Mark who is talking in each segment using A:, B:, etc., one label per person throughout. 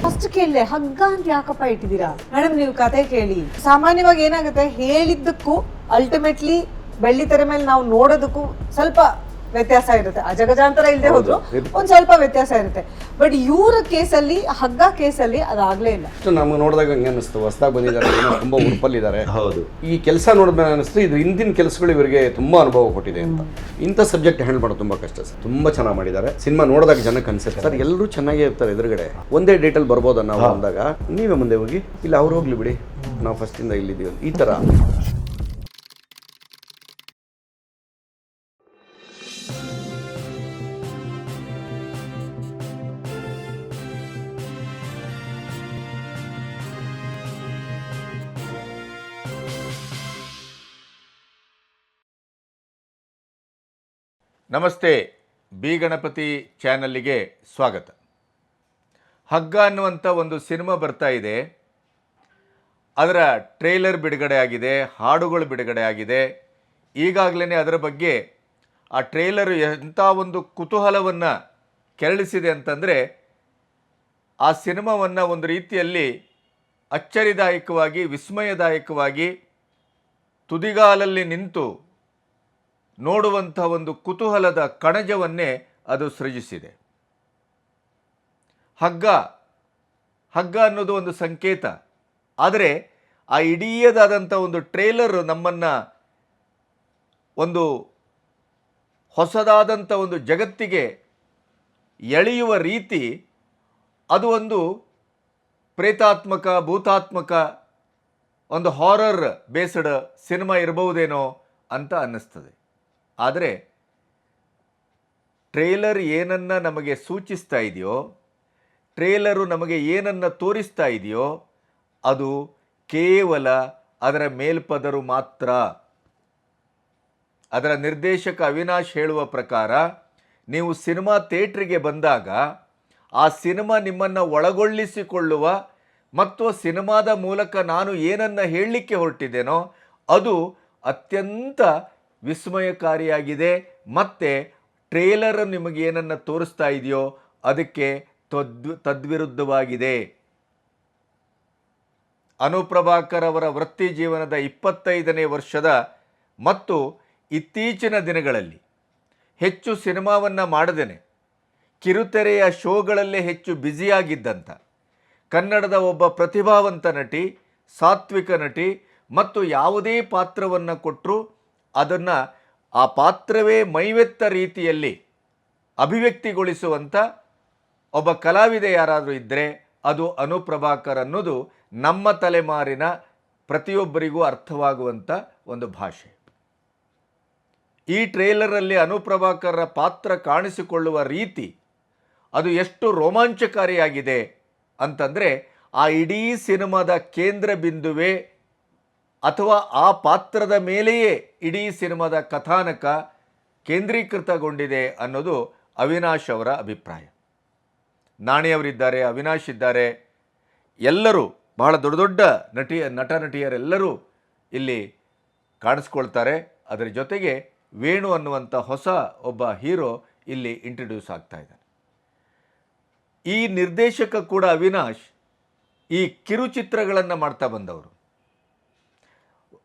A: First ಕೇಳಿದೆ, ಹಗ್ಗ ಅಂತ ಯಾಕಪ್ಪ ಇಟ್ಟಿದ್ದೀರಾ? ಮೇಡಮ್ ನೀವು ಕತೆ ಕೇಳಿ. ಸಾಮಾನ್ಯವಾಗಿ ಏನಾಗುತ್ತೆ? ಹೇಳಿದ್ದಕ್ಕೂ ಅಲ್ಟಿಮೇಟ್ಲಿ ಬೆಳ್ಳಿ ತೆರೆ ಮೇಲೆ ನಾವು ನೋಡೋದಕ್ಕೂ ಸ್ವಲ್ಪ ವ್ಯತ್ಯಾಸ ಇರುತ್ತೆ. ಅಜಗಜಾಂತರ ಇಲ್ಲದೆ ಹೋದ್ರು ಒಂದ್ ಸ್ವಲ್ಪ ವ್ಯತ್ಯಾಸ ಇರುತ್ತೆ. ಬಟ್ ಇವ್ರ ಕೇಸಲ್ಲಿ ಹಗ್ಗ ಕೇಸಲ್ಲಿ ಅದಾಗ್ಲೇ ಇಲ್ಲ.
B: ಅಷ್ಟು ನಮ್ಗೆ ನೋಡಿದಾಗ ಹಂಗೆ ಅನಿಸ್ತು ಹೊಸದಾಗಿ ಬಂದಿದ್ದಾರೆ ಏನೋ ತುಂಬ ಉರುಪಲ್ಲಿದ್ದಾರೆ
C: ಹೌದು.
B: ಈ ಕೆಲಸ ನೋಡಿದ್ಮೇಲೆ ಅನಿಸ್ತು ಇದು ಹಿಂದಿನ ಕೆಲಸಗಳು ಇವರಿಗೆ ತುಂಬಾ ಅನುಭವ ಕೊಟ್ಟಿದೆ ಅಂತ. ಇಂಥ ಸಬ್ಜೆಕ್ಟ್ ಹ್ಯಾಂಡಲ್ ಮಾಡೋದು ತುಂಬಾ ಕಷ್ಟ ಸರ್. ತುಂಬಾ ಚೆನ್ನಾಗಿ ಮಾಡಿದ್ದಾರೆ. ಸಿನಿಮಾ ನೋಡಿದಾಗ ಜನಕ್ಕೆ ಅನ್ಸುತ್ತೆ. ಸರ್ ಎಲ್ಲರೂ ಚೆನ್ನಾಗೇ ಇರ್ತಾರೆ ಎದುರುಗಡೆ. ಒಂದೇ ಡೇಟಲ್ಲಿ ಬರ್ಬೋದ ನಾವು ಅಂದಾಗ ನೀವೇ ಮುಂದೆ ಹೋಗಿ ಇಲ್ಲ ಅವ್ರು ಹೋಗ್ಲಿ ಬಿಡಿ. ನಾವು ಫಸ್ಟಿಂದ ಇಲ್ಲಿದ್ದೀವಿ. ಈ ಥರ
D: ನಮಸ್ತೆ, ಬಿ ಗಣಪತಿ ಚಾನಲ್ಲಿಗೆ ಸ್ವಾಗತ. ಹಗ್ಗ ಅನ್ನುವಂಥ ಒಂದು ಸಿನಿಮಾ ಬರ್ತಾ ಇದೆ. ಅದರ ಟ್ರೇಲರ್ ಬಿಡುಗಡೆ ಆಗಿದೆ, ಹಾಡುಗಳು ಬಿಡುಗಡೆ ಆಗಿದೆ. ಈಗಾಗಲೇ ಅದರ ಬಗ್ಗೆ ಆ ಟ್ರೇಲರ್ ಎಂಥ ಒಂದು ಕುತೂಹಲವನ್ನು ಕೆರಳಿಸಿದೆ ಅಂತಂದರೆ, ಆ ಸಿನಿಮಾವನ್ನು ಒಂದು ರೀತಿಯಲ್ಲಿ ಅಚ್ಚರಿದಾಯಕವಾಗಿ, ವಿಸ್ಮಯದಾಯಕವಾಗಿ ತುದಿಗಾಲಲ್ಲಿ ನಿಂತು ನೋಡುವಂಥ ಒಂದು ಕುತೂಹಲದ ಕಣಜವನ್ನೇ ಅದು ಸೃಜಿಸಿದೆ. ಹಗ್ಗ ಹಗ್ಗ ಅನ್ನೋದು ಒಂದು ಸಂಕೇತ. ಆದರೆ ಆ ಇಡೀಯದಾದಂಥ ಒಂದು ಟ್ರೇಲರ್ ನಮ್ಮನ್ನು ಒಂದು ಹೊಸದಾದಂಥ ಒಂದು ಜಗತ್ತಿಗೆ ಎಳೆಯುವ ರೀತಿ ಅದು ಒಂದು ಪ್ರೇತಾತ್ಮಕ, ಭೂತಾತ್ಮಕ, ಒಂದು ಹಾರರ್ ಬೇಸ್ಡ್ ಸಿನಿಮಾ ಇರಬಹುದೇನೋ ಅಂತ ಅನ್ನಿಸ್ತದೆ. ಆದರೆ ಟ್ರೇಲರ್ ಏನನ್ನ ನಮಗೆ ಸೂಚಿಸ್ತಾ ಇದೆಯೋ, ಟ್ರೇಲರು ನಮಗೆ ಏನನ್ನ ತೋರಿಸ್ತಾ ಇದೆಯೋ, ಅದು ಕೇವಲ ಅದರ ಮೇಲ್ಪದರು ಮಾತ್ರ. ಅದರ ನಿರ್ದೇಶಕ ಅವಿನಾಶ್ ಹೇಳುವ ಪ್ರಕಾರ, ನೀವು ಸಿನಿಮಾ ಥಿಯೇಟ್ರಿಗೆ ಬಂದಾಗ ಆ ಸಿನಿಮಾ ನಿಮ್ಮನ್ನು ಒಳಗೊಳ್ಳಿಸಿಕೊಳ್ಳುವ ಮತ್ತು ಸಿನಿಮಾದ ಮೂಲಕ ನಾನು ಏನನ್ನು ಹೇಳಲಿಕ್ಕೆ ಹೊರಟಿದ್ದೇನೋ, ಅದು ಅತ್ಯಂತ ವಿಸ್ಮಯಕಾರಿಯಾಗಿದೆ. ಮತ್ತು ಟ್ರೇಲರ್ ನಿಮಗೆ ಏನನ್ನು ತೋರಿಸ್ತಾ ಇದೆಯೋ ಅದಕ್ಕೆ ತದ್ವಿ, ತದ್ವಿರುದ್ಧವಾಗಿದೆ. ಅನುಪ್ರಭಾಕರ್ ಅವರ ವೃತ್ತಿ ಜೀವನದ ಇಪ್ಪತ್ತೈದನೇ ವರ್ಷದ ಮತ್ತು ಇತ್ತೀಚಿನ ದಿನಗಳಲ್ಲಿ ಹೆಚ್ಚು ಸಿನಿಮಾವನ್ನು ಮಾಡದೇನೆ. ಕಿರುತೆರೆಯ ಶೋಗಳಲ್ಲೇ ಹೆಚ್ಚು ಬ್ಯುಸಿಯಾಗಿದ್ದಂಥ ಕನ್ನಡದ ಒಬ್ಬ ಪ್ರತಿಭಾವಂತ ನಟಿ, ಸಾತ್ವಿಕ ನಟಿ ಮತ್ತು ಯಾವುದೇ ಪಾತ್ರವನ್ನು ಕೊಟ್ಟರೂ ಅದನ್ನು ಆ ಪಾತ್ರವೇ ಮೈವೆತ್ತ ರೀತಿಯಲ್ಲಿ ಅಭಿವ್ಯಕ್ತಿಗೊಳಿಸುವಂಥ ಒಬ್ಬ ಕಲಾವಿದೆ ಯಾರಾದರೂ ಇದ್ದರೆ ಅದು ಅನುಪ್ರಭಾಕರ್ ಅನ್ನೋದು ನಮ್ಮ ತಲೆಮಾರಿನ ಪ್ರತಿಯೊಬ್ಬರಿಗೂ ಅರ್ಥವಾಗುವಂಥ ಒಂದು ಭಾಷೆ. ಈ ಟ್ರೇಲರಲ್ಲಿ ಅನುಪ್ರಭಾಕರ ಪಾತ್ರ ಕಾಣಿಸಿಕೊಳ್ಳುವ ರೀತಿ ಅದು ಎಷ್ಟು ರೋಮಾಂಚಕಾರಿಯಾಗಿದೆ ಅಂತಂದರೆ ಆ ಇಡೀ ಸಿನಿಮಾದ ಕೇಂದ್ರ ಬಿಂದುವೇ ಅಥವಾ ಆ ಪಾತ್ರದ ಮೇಲೆಯೇ ಇಡೀ ಸಿನಿಮಾದ ಕಥಾನಕ ಕೇಂದ್ರೀಕೃತಗೊಂಡಿದೆ ಅನ್ನೋದು ಅವಿನಾಶ್ ಅವರ ಅಭಿಪ್ರಾಯ. ನಾಣಿಯವರಿದ್ದಾರೆ ಅವಿನಾಶ್ ಇದ್ದಾರೆ. ಎಲ್ಲರೂ, ಬಹಳ ದೊಡ್ಡ ದೊಡ್ಡ ನಟಿ, ನಟ, ನಟಿಯರೆಲ್ಲರೂ ಇಲ್ಲಿ ಕಾಣಿಸ್ಕೊಳ್ತಾರೆ. ಅದರ ಜೊತೆಗೆ ವೇಣು ಅನ್ನುವಂಥ ಹೊಸ ಒಬ್ಬ ಹೀರೋ ಇಲ್ಲಿ ಇಂಟ್ರಡ್ಯೂಸ್ ಆಗ್ತಾ ಇದ್ದಾನೆ. ಈ ನಿರ್ದೇಶಕ ಕೂಡ ಅವಿನಾಶ್ ಈ ಕಿರುಚಿತ್ರಗಳನ್ನು ಮಾಡ್ತಾ ಬಂದವರು.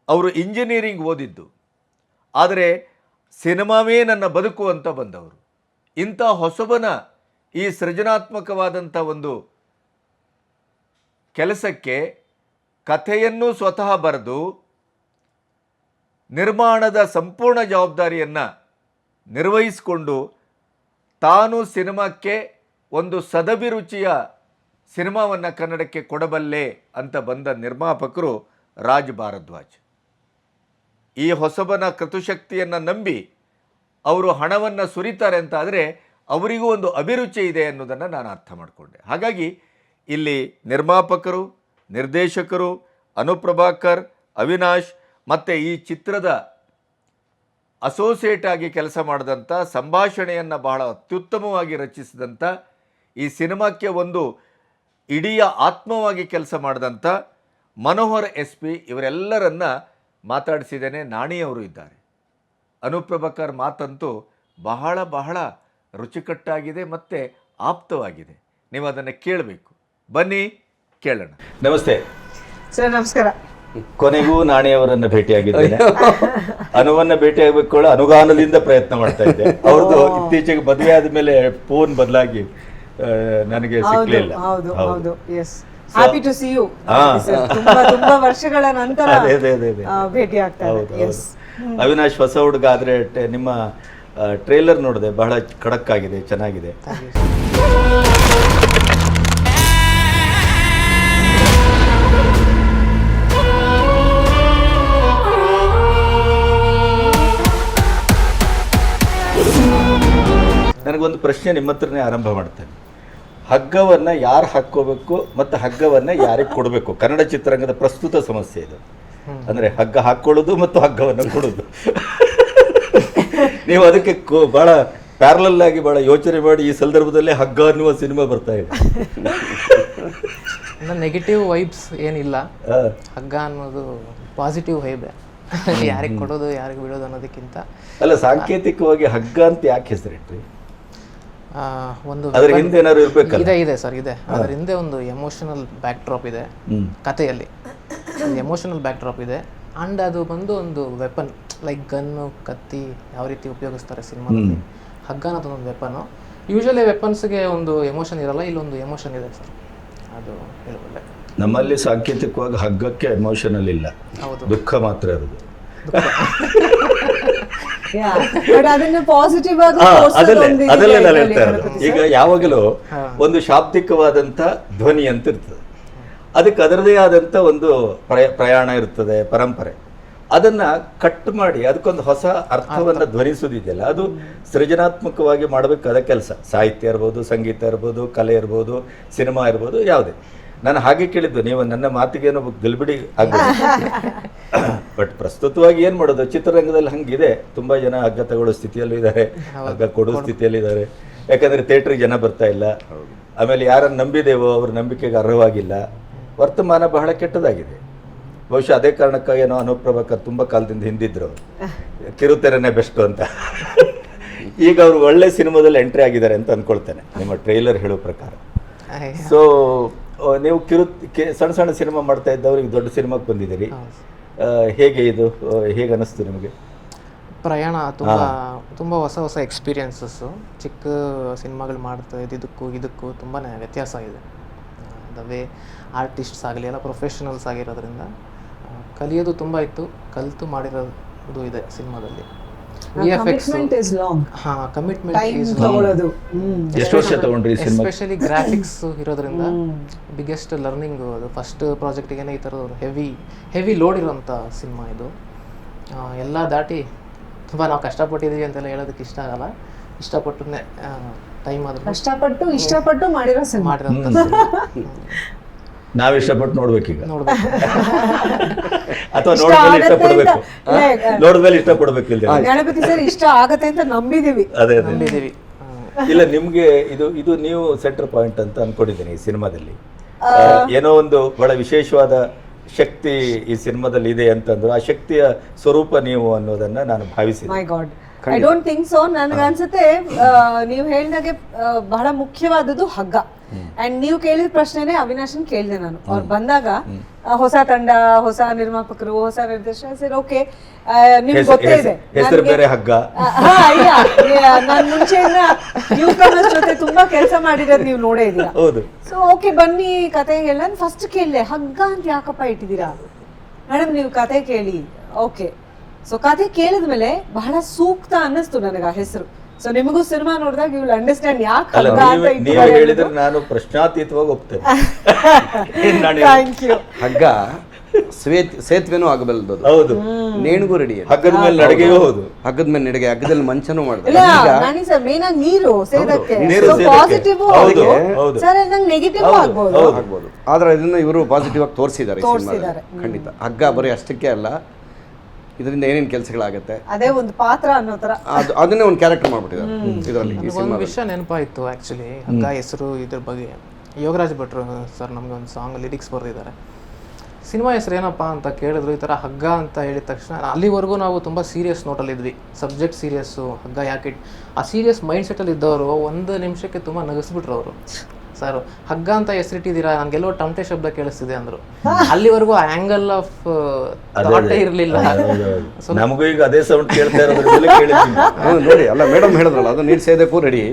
D: ಅವರು ಇಂಜಿನಿಯರಿಂಗ್ ಓದಿದ್ದು. ಆದರೆ ಸಿನಿಮಾವೇ ನನ್ನ ಬದುಕು ಅಂತ ಬಂದವರು. ಇಂಥ ಹೊಸಬನ ಈ ಸೃಜನಾತ್ಮಕವಾದಂಥ ಒಂದು ಕೆಲಸಕ್ಕೆ ಕಥೆಯನ್ನು ಸ್ವತಃ ಬರೆದು ನಿರ್ಮಾಣದ ಸಂಪೂರ್ಣ ಜವಾಬ್ದಾರಿಯನ್ನು ನಿರ್ವಹಿಸಿಕೊಂಡು ತಾನು ಸಿನಿಮಾಕ್ಕೆ ಒಂದು ಸದಭಿರುಚಿಯ ಸಿನಿಮಾವನ್ನು ಕನ್ನಡಕ್ಕೆ ಕೊಡಬಲ್ಲೆ ಅಂತ ಬಂದ ನಿರ್ಮಾಪಕರು ರಾಜ್ ಭಾರದ್ವಾಜ್. ಈ ಹೊಸಬನ ಕೃತುಶಕ್ತಿಯನ್ನು ನಂಬಿ ಅವರು ಹಣವನ್ನು ಸುರಿತಾರೆ ಅಂತ ಆದರೆ ಅವರಿಗೂ ಒಂದು ಅಭಿರುಚಿ ಇದೆ ಅನ್ನೋದನ್ನು ನಾನು ಅರ್ಥ ಮಾಡಿಕೊಂಡೆ. ಹಾಗಾಗಿ ಇಲ್ಲಿ ನಿರ್ಮಾಪಕರು, ನಿರ್ದೇಶಕರು, ಅನುಪ್ರಭಾಕರ್, ಅವಿನಾಶ್ ಮತ್ತು ಈ ಚಿತ್ರದ ಅಸೋಸಿಯೇಟ್ ಆಗಿ ಕೆಲಸ ಮಾಡಿದಂಥ ಸಂಭಾಷಣೆಯನ್ನು ಬಹಳ ಅತ್ಯುತ್ತಮವಾಗಿ ರಚಿಸಿದಂಥ ಈ ಸಿನಿಮಾಕ್ಕೆ ಒಂದು ಇಡೀ ಆತ್ಮವಾಗಿ ಕೆಲಸ ಮಾಡಿದಂಥ ಮನೋಹರ್ ಎಸ್ ಪಿ ಇವರೆಲ್ಲರನ್ನ ಮಾತಾಡಿಸಿದ್ದೇನೆ ನಾಣಿಯವರು ಇದ್ದಾರೆ. ಅನುಪ್ರಭಕರ್ ಮಾತಂತೂ ಬಹಳ ಬಹಳ ರುಚಿಕಟ್ಟಾಗಿದೆ ಮತ್ತು ಆಪ್ತವಾಗಿದೆ. ನೀವು ಅದನ್ನು ಕೇಳಬೇಕು.
E: ಬನ್ನಿ ಕೇಳೋಣ.
D: ನಮಸ್ತೆ.
A: ಸರ್ ನಮಸ್ಕಾರ.
D: ಕೊನೆಗೂ ನಾಣಿಯವರನ್ನ ಭೇಟಿಯಾಗಿದ್ದೇನೆ. ಅನುವನ್ನ ಭೇಟಿಯಾಗಬೇಕು ಅನುಗಾನದಿಂದ ಪ್ರಯತ್ನ ಮಾಡ್ತಾ ಇದ್ದೆ. ಅವ್ರದ್ದು ಇತ್ತೀಚೆಗೆ ಮದುವೆ ಆದ್ಮೇಲೆ ಫೋನ್ ಬದಲಾಗಿ ನನಗೆ ಸಿಗ್ಲಿಲ್ಲ.
A: ಹೌದು
D: ಹೌದು.
A: ಹೌದು. Yes happy to see you ತುಂಬಾ ತುಂಬಾ ವರ್ಷಗಳ ನಂತರ ಭೇಟಿ ಆಗ್ತಾ
D: ಅವಿನಾಶ್ ಹೊಸ ಹುಡುಗ ಆದ್ರೆ ನಿಮ್ಮ ಟ್ರೇಲರ್ ನೋಡಿದೆ. ಬಹಳ ಖಡಕ್ ಆಗಿದೆ ಚೆನ್ನಾಗಿದೆ. ನನಗೊಂದು ಪ್ರಶ್ನೆ ನಿಮ್ಮ ಹತ್ರನೇ ಆರಂಭ ಮಾಡ್ತೇನೆ. ಹಗ್ಗವನ್ನ ಯಾರು ಹಾಕ್ಕೋಬೇಕು ಮತ್ತು ಹಗ್ಗವನ್ನು ಯಾರಿಗೆ ಕೊಡಬೇಕು? ಕನ್ನಡ ಚಿತ್ರರಂಗದ ಪ್ರಸ್ತುತ ಸಮಸ್ಯೆ ಇದು. ಅಂದರೆ ಹಗ್ಗ ಹಾಕ್ಕೊಳ್ಳೋದು ಮತ್ತು ಹಗ್ಗವನ್ನು ಕೊಡೋದು. ನೀವು ಅದಕ್ಕೆ ಭಾಳ ಬಹಳ ಪ್ಯಾರಲಲ್ ಆಗಿ ಬಹಳ ಯೋಚನೆ ಮಾಡಿ ಈ ಸಂದರ್ಭದಲ್ಲೇ ಹಗ್ಗ ಅನ್ನುವ ಸಿನಿಮಾ ಬರ್ತಾ ಇದೆ.
F: ನೆಗೆಟಿವ್ ವೈಬ್ಸ್ ಏನಿಲ್ಲ. ಹಗ್ಗ ಅನ್ನೋದು ಪಾಸಿಟಿವ್ ವೈಬ್ ಯಾರಿಗೆ ಕೊಡೋದು ಯಾರಿಗೆ ಬಿಡೋದು ಅನ್ನೋದಕ್ಕಿಂತ.
D: ಅಲ್ಲ ಸಾಂಕೇತಿಕವಾಗಿ ಹಗ್ಗ ಅಂತ ಯಾಕೆ ಹೆಸರಿಟ್ರಿ?
F: ಒಂದು
D: ಅದ್ರ ಹಿಂದೆ ಏನಾದ್ರು ಇರ್ಬೇಕಲ್ಲ?
F: ಇದೆ ಇದೆ ಸರ್ ಇದೆ. ಅದ್ರ ಹಿಂದೆ ಒಂದು ಎಮೋಷನಲ್ ಬ್ಯಾಕ್ ಡ್ರಾಪ್ ಇದೆ ಕಥೆಯಲ್ಲಿ. ಎಮೋಷನಲ್ ಬ್ಯಾಕ್ ಡ್ರಾಪ್ ಇದೆ. ಅಂಡ್ ಅದು ಬಂದು ಒಂದು ವೆಪನ್ ಲೈಕ್ ಗನ್ನು ಕತ್ತಿ ಯಾವ ರೀತಿ ಉಪಯೋಗಿಸ್ತಾರೆ ಸಿನಿಮಾದಲ್ಲಿ. ಹಗ್ಗ ಅನ್ನೋದು ಒಂದು ವೆಪನು ಯೂಶಲಿ ವೆಪನ್ಸ್ಗೆ ಒಂದು ಎಮೋಷನ್ ಇರಲ್ಲ ಇಲ್ಲೊಂದು ಎಮೋಷನ್ ಇದೆ ಸರ್ ಅದು ಹೇಳ್ಬಲ್ಲೆ
D: ನಮ್ಮಲ್ಲಿ ಸಾಂಕೇತಿಕವಾಗಿ ಹಗ್ಗಕ್ಕೆ ಎಮೋಷನಲ್ ಇಲ್ಲ. ದುಃಖ ಮಾತ್ರ ಇರೋದು
A: ಅದನ್ನ ಪಾಸಿಟಿವ್ ಆಗಿ
D: ಆ,
A: ತೋರ್ಸೋದು
D: ಅದಲ್ಲೇ ಅದಲ್ಲೇ ನಾನು
A: ಇದ್ರಲ್ಲಿ
D: ಹೇಳ್ತಾ ಇರೋದು. ಈಗ ಯಾವಾಗಲೂ ಒಂದು ಶಾಬ್ದಿಕವಾದಂಥ ಧ್ವನಿ ಅಂತ ಇರ್ತದೆ ಅದಕ್ಕೆ ಅದರದೇ ಆದಂತ ಒಂದು ಪ್ರಯ- ಪ್ರಯಾಣ ಇರ್ತದೆ ಪರಂಪರೆ. ಅದನ್ನ ಕಟ್ ಮಾಡಿ ಅದಕ್ಕೊಂದು ಹೊಸ ಅರ್ಥವನ್ನ ಧ್ವನಿಸೋದಿದೆಯಲ್ಲ ಅದು ಸೃಜನಾತ್ಮಕವಾಗಿ ಮಾಡಬೇಕಾದ ಕೆಲಸ. ಸಾಹಿತ್ಯ ಇರ್ಬೋದು ಸಂಗೀತ ಇರ್ಬೋದು ಕಲೆ ಇರ್ಬೋದು ಸಿನಿಮಾ ಇರ್ಬೋದು ಯಾವುದೇ. ನಾನು ಹಾಗೆ ಕೇಳಿದ್ದು ನೀವು ನನ್ನ ಮಾತಿಗೇನು ಗಲ್ಬಿಡಿ ಆಗುತ್ತೆ ಬಟ್ ಪ್ರಸ್ತುತವಾಗಿ ಏನ್ ಮಾಡೋದು ಚಿತ್ರರಂಗದಲ್ಲಿ ಹಂಗಿದೆ. ತುಂಬಾ ಜನ ಹಗ್ಗ ತಗೊಳ್ಳೋ ಸ್ಥಿತಿಯಲ್ಲೂ ಇದ್ದಾರೆ. ಹಗ್ಗ ಕೊಡೋ ಸ್ಥಿತಿಯಲ್ಲಿದ್ದಾರೆ ಯಾಕಂದ್ರೆ ಥಿಯೇಟ್ರಿಗೆ ಜನ ಬರ್ತಾ ಇಲ್ಲ. ಆಮೇಲೆ ಯಾರನ್ನು ನಂಬಿದೇವೋ ಅವ್ರ ನಂಬಿಕೆಗೆ ಅರ್ಹವಾಗಿಲ್ಲ. ವರ್ತಮಾನ ಬಹಳ ಕೆಟ್ಟದಾಗಿದೆ. ಬಹುಶಃ ಅದೇ ಕಾರಣಕ್ಕಾಗಿ ಏನೋ ಅನುಪ್ರಭಾಕರ್ ತುಂಬಾ ಕಾಲದಿಂದ ಹಿಂದಿದ್ರು. ಕಿರುತೆರೆನೇ ಬೆಸ್ಟ್ ಅಂತ. ಈಗ ಅವರು ಒಳ್ಳೆ ಸಿನಿಮಾದಲ್ಲಿ ಎಂಟ್ರಿ ಆಗಿದ್ದಾರೆ ಅಂತ ಅನ್ಕೊಳ್ತೇನೆ. ನಿಮ್ಮ ಟ್ರೈಲರ್ ಹೇಳೋ ಪ್ರಕಾರ. ಸೊ ನೀವು ಕಿರು ಸಣ್ಣ ಸಣ್ಣ ಸಿನಿಮಾ ಮಾಡ್ತಾ ಇದ್ದವ್ರಿಗೆ ದೊಡ್ಡ ಸಿನಿಮಾಕ್ಕೆ ಬಂದಿದ್ದೀರಿ. ಹೇಗೆ ಇದು? ಹೇಗೆ ಅನ್ನಿಸ್ತು ನಿಮಗೆ?
F: ಪ್ರಯಾಣ ತುಂಬ ತುಂಬ ಹೊಸ ಹೊಸ ಎಕ್ಸ್ಪೀರಿಯನ್ಸಸ್ಸು ಚಿಕ್ಕ ಸಿನಿಮಾಗಳು ಮಾಡ್ತಾ ಇದ್ದಿದ್ದಕ್ಕೂ ಇದಕ್ಕೂ ತುಂಬಾ ವ್ಯತ್ಯಾಸ ಇದೆ. ದ ವೇ ಆರ್ಟಿಸ್ಟ್ಸ್ ಆಗಲಿ ಎಲ್ಲ ಪ್ರೊಫೆಷನಲ್ಸ್ ಆಗಿರೋದ್ರಿಂದ ಕಲಿಯೋದು ತುಂಬ ಇತ್ತು. ಕಲಿತು ಮಾಡಿರೋದು ಇದೆ ಸಿನಿಮಾದಲ್ಲಿ.
A: ಕಮಿಟ್ಮೆಂಟ್ ಇಸ್ ಲಾಂಗ್
F: ಹಾ ಕಮಿಟ್ಮೆಂಟ್
A: ಟೈಮ್ ತಗೊಳ್ಳೋದು
D: ಎಷ್ಟು ವರ್ಷ ತಗೊಂಡ್ರಿ ಈ ಸಿನಿಮಾ
F: ಎಸ್ಪೆಷಲಿ ಗ್ರಾಫಿಕ್ಸ್ ಇರೋದ್ರಿಂದ ಬಿಗ್ಗೆಸ್ಟ್ ಲರ್ನಿಂಗ್ ಅದು. ಫಸ್ಟ್ ಪ್ರಾಜೆಕ್ಟಿಗೆ ಈ ಥರ ಹೆವಿ ಹೆವಿ ಲೋಡ್ ಇರೋಂಥ ಸಿನಿಮಾ ಇದು. ಎಲ್ಲ ದಾಟಿ ತುಂಬಾ ನಾವು ಕಷ್ಟಪಟ್ಟಿದ್ದೀವಿ ಅಂತೆಲ್ಲ ಹೇಳೋದಕ್ಕೆ ಇಷ್ಟ ಆಗಲ್ಲ. ಇಷ್ಟಪಟ್ಟನ್ನೇ ಟೈಮ್ ಆದ್ರೂ
A: ಕಷ್ಟಪಟ್ಟು ಇಷ್ಟಪಟ್ಟು ಮಾಡಿರೋ ಸಿನಿಮಾ.
F: ಮಾಡಿರೋ
D: ನಾವು ಇಷ್ಟಪಟ್ಟು ನೋಡ್ಬೇಕೀಗ.
F: ನೋಡ್ಬೇಕು.
D: ಅಥವಾ
A: ಇಷ್ಟ
D: ನೋಡಿದ್ಮೇಲೆ
A: ಇಷ್ಟ
D: ಪಡಬೇಕು.
A: ಅಂತ- ಇಲ್ಲ,
D: ನೋಡಿದ್ಮೇಲೆ ಇಷ್ಟಪಡ್ಬೇಕು
A: ಗಣಪತಿ ಸರ್ ಇಷ್ಟ ಆಗತ್ತೆ ಅಂತ ನಂಬಿದೀವಿ
D: ಅದೇ ಅದೇ. ಇಲ್ಲ ನಿಮ್ಗೆ ಇದು ಇದು ನೀವು ಸೆಂಟರ್ ಪಾಯಿಂಟ್ ಅಂತ ಅನ್ಕೊಂಡಿದ್ದೀನಿ ಈ ಸಿನಿಮಾದಲ್ಲಿ. ಏನೋ ಒಂದು ಬಹಳ ವಿಶೇಷವಾದ ಶಕ್ತಿ ಈ ಸಿನಿಮಾದಲ್ಲಿ ಇದೆ ಅಂತಂದ್ರು ಆ ಶಕ್ತಿಯ ಸ್ವರೂಪ ನೀವು ಅನ್ನೋದನ್ನ ನಾನು ಭಾವಿಸಿದೆ
A: my God I don't think so ನನಗೆ ಅನ್ಸುತ್ತೆ ನೀವು ಹೇಳಿದಾಗೆ ಬಹಳ ಮುಖ್ಯವಾದದ್ದು ಹಗ್ಗ. ಅಂಡ್ ನೀವು ಕೇಳಿದ ಪ್ರಶ್ನೆನೇ ಅವಿನಾಶನ್ ಕೇಳಿದೆ ನಾನು. ಅವ್ರು ಬಂದಾಗ ಹೊಸ ತಂಡ ಹೊಸ ನಿರ್ಮಾಪಕರು ಹೊಸ ನಿರ್ದೇಶಕ ಸರ್ ಓಕೆ. ನಿಮ್ಗೆ ಗೊತ್ತೇ ಇದೆ. ನಾನು ಮುಂಚೆಯಿಂದ ನ್ಯೂ ಕಮರ್ಸ್ ಜೊತೆ ತುಂಬಾ ಕೆಲಸ ಮಾಡಿರೋದು ನೀವು ನೋಡೇ ಇದ್ದೀರಾ?
D: ಹೌದು.
A: ಸೊ ಓಕೆ ಬನ್ನಿ ಕತೆ ಹೇಳ ನಾನು ಫಸ್ಟ್ ಕೇಳಿದೆ ಹಗ್ಗ ಅಂತ ಯಾಕಪ್ಪ ಇಟ್ಟಿದ್ದೀರಾ? ಮೇಡಮ್ ನೀವು ಕತೆ ಕೇಳಿ. ಓಕೆ. ಸೊ ಕೇಳಿದ ಮೇಲೆ ಬಹಳ ಸೂಕ್ತ ಅನ್ನಿಸ್ತು ನನಗೆ ಆ ಹೆಸರು. ಸೊ ನಿಮಗೂ ಸಿನಿಮಾ ನೋಡಿದಾಗ ಯು ವಿಲ್ ಅಂಡರ್ಸ್ಟ್ಯಾಂಡ್ ಯಾಕೆ
D: ನೀವು ಹೇಳಿದ್ರೆ ನಾನು ಪ್ರಶ್ನಾತೀತವಾಗಿ ಒಪ್ತೇನೆ.
A: ಥ್ಯಾಂಕ್ ಯು
B: ಹಗ್ಗ ಸ್ವೇತ್ ಸೇತುವೆನೂ ಆಗಬಲ್ಲದು
D: ಹೌದು.
B: ನೇಣಿಗೂ ರೆಡಿ
D: ಹಗ್ಗದ ಮೇಲೆ ನಡಿಗೆಯೂ ಹೌದು.
B: ಹಗ್ಗದ ಮೇಲೆ ನಡಿಗೆ ಹಗ್ಗದಲ್ಲಿ ಮಂಚನೂ ಮಾಡ್ತಾರೆ
A: ಇಲ್ಲ ನಾನಿ ಸರ್ ಮೇನ್ ಆಗಿ ನೀರು ಸೇದಕ್ಕೆ.
D: ನೀರು ಸೇದಕ್ಕೆ.
A: ಪಾಸಿಟಿವ್
D: ಹೌದು, ಹೌದು.
A: ಸರ್ ನಂಗೆ ನೆಗೆಟಿವ್ ಆಗ್ಬೋದು.
B: ಆಗ್ಬೋದು. ಆದ್ರೆ ಇದನ್ನ ಇವರು ಪಾಸಿಟಿವ್ ಆಗಿ ತೋರಿಸಿದ್ದಾರೆ
A: ತೋರ್ಸಿದ್ದಾರೆ.
B: ಖಂಡಿತ. ಹಗ್ಗ ಬರೀ ಅಷ್ಟಕ್ಕೆ ಅಲ್ಲ ಇದರಿಂದ ಏನೇನು ಕೆಲಸಗಳಾಗುತ್ತೆ?
A: ಅದೇ ಒಂದು ಪಾತ್ರ ಅನ್ನೋ ತರ.
B: ಅದು ಅದನ್ನೇ ಒಂದು ಕ್ಯಾರೆಕ್ಟರ್ ಮಾಡ್ಬಿಟ್ಟಿದ್ದಾರೆ ಇದರಲ್ಲಿ ಈ
F: ಒಂದು
B: ಸಿನಿಮಾ
F: ವಿಷಯ ನೆನಪಾಯಿತು ಆ್ಯಕ್ಚುಲಿ ಹಗ್ಗ ಹೆಸರು ಇದ್ರ ಬಗ್ಗೆ. ಯೋಗರಾಜ್ ಭಟ್ರು ಸರ್ ನಮಗೆ ಒಂದು ಸಾಂಗ್ ಲಿರಿಕ್ಸ್ ಬರೆದಿದ್ದಾರೆ. ಸಿನಿಮಾ ಹೆಸರು ಏನಪ್ಪ ಅಂತ ಕೇಳಿದ್ರು ಈ ಥರ ಹಗ್ಗ ಅಂತ ಹೇಳಿದ ತಕ್ಷಣ ಅಲ್ಲಿವರೆಗೂ ನಾವು ತುಂಬ ಸೀರಿಯಸ್ ನೋಟಲ್ಲಿದ್ವಿ ಸಬ್ಜೆಕ್ಟ್ ಸೀರಿಯಸ್ಸು ಹಗ್ಗ ಯಾಕೆ ಇಟ್- ಆ ಸೀರಿಯಸ್ ಮೈಂಡ್ ಸೆಟ್ಟಲ್ಲಿ ಇದ್ದವರು ಒಂದು ನಿಮಿಷಕ್ಕೆ ತುಂಬ ನಗಿಸ್ಬಿಟ್ರು ಅವರು. ಸರ್ ಹಗ್ಗ ಅಂತ ಹೆಸರಿಟ್ಟಿದ್ದೀರಾ? ನನಗೆಲ್ಲೋ ಟಮಟೆ ಶಬ್ದ ಕೇಳಿಸ್ತಿದೆ ಅಂದ್ರು. ಅಲ್ಲಿವರೆಗೂ ಆಂಗಲ್ ಆಫ್ ಥಾಟೇ ಇರಲಿಲ್ಲ.
D: ನಮಗೂ ಈಗ ಅದೇ ಸೌಂಡ್ ಕೇಳ್ತಾ
B: ಇರೋದು ನೋಡಿ ಅಲ್ಲ ಮೇಡಮ್ ಹೇಳಿದ್ರಲ್ಲ ಅದು ನೀರು ಸೇದಕ್ಕೂ ರೆಡಿ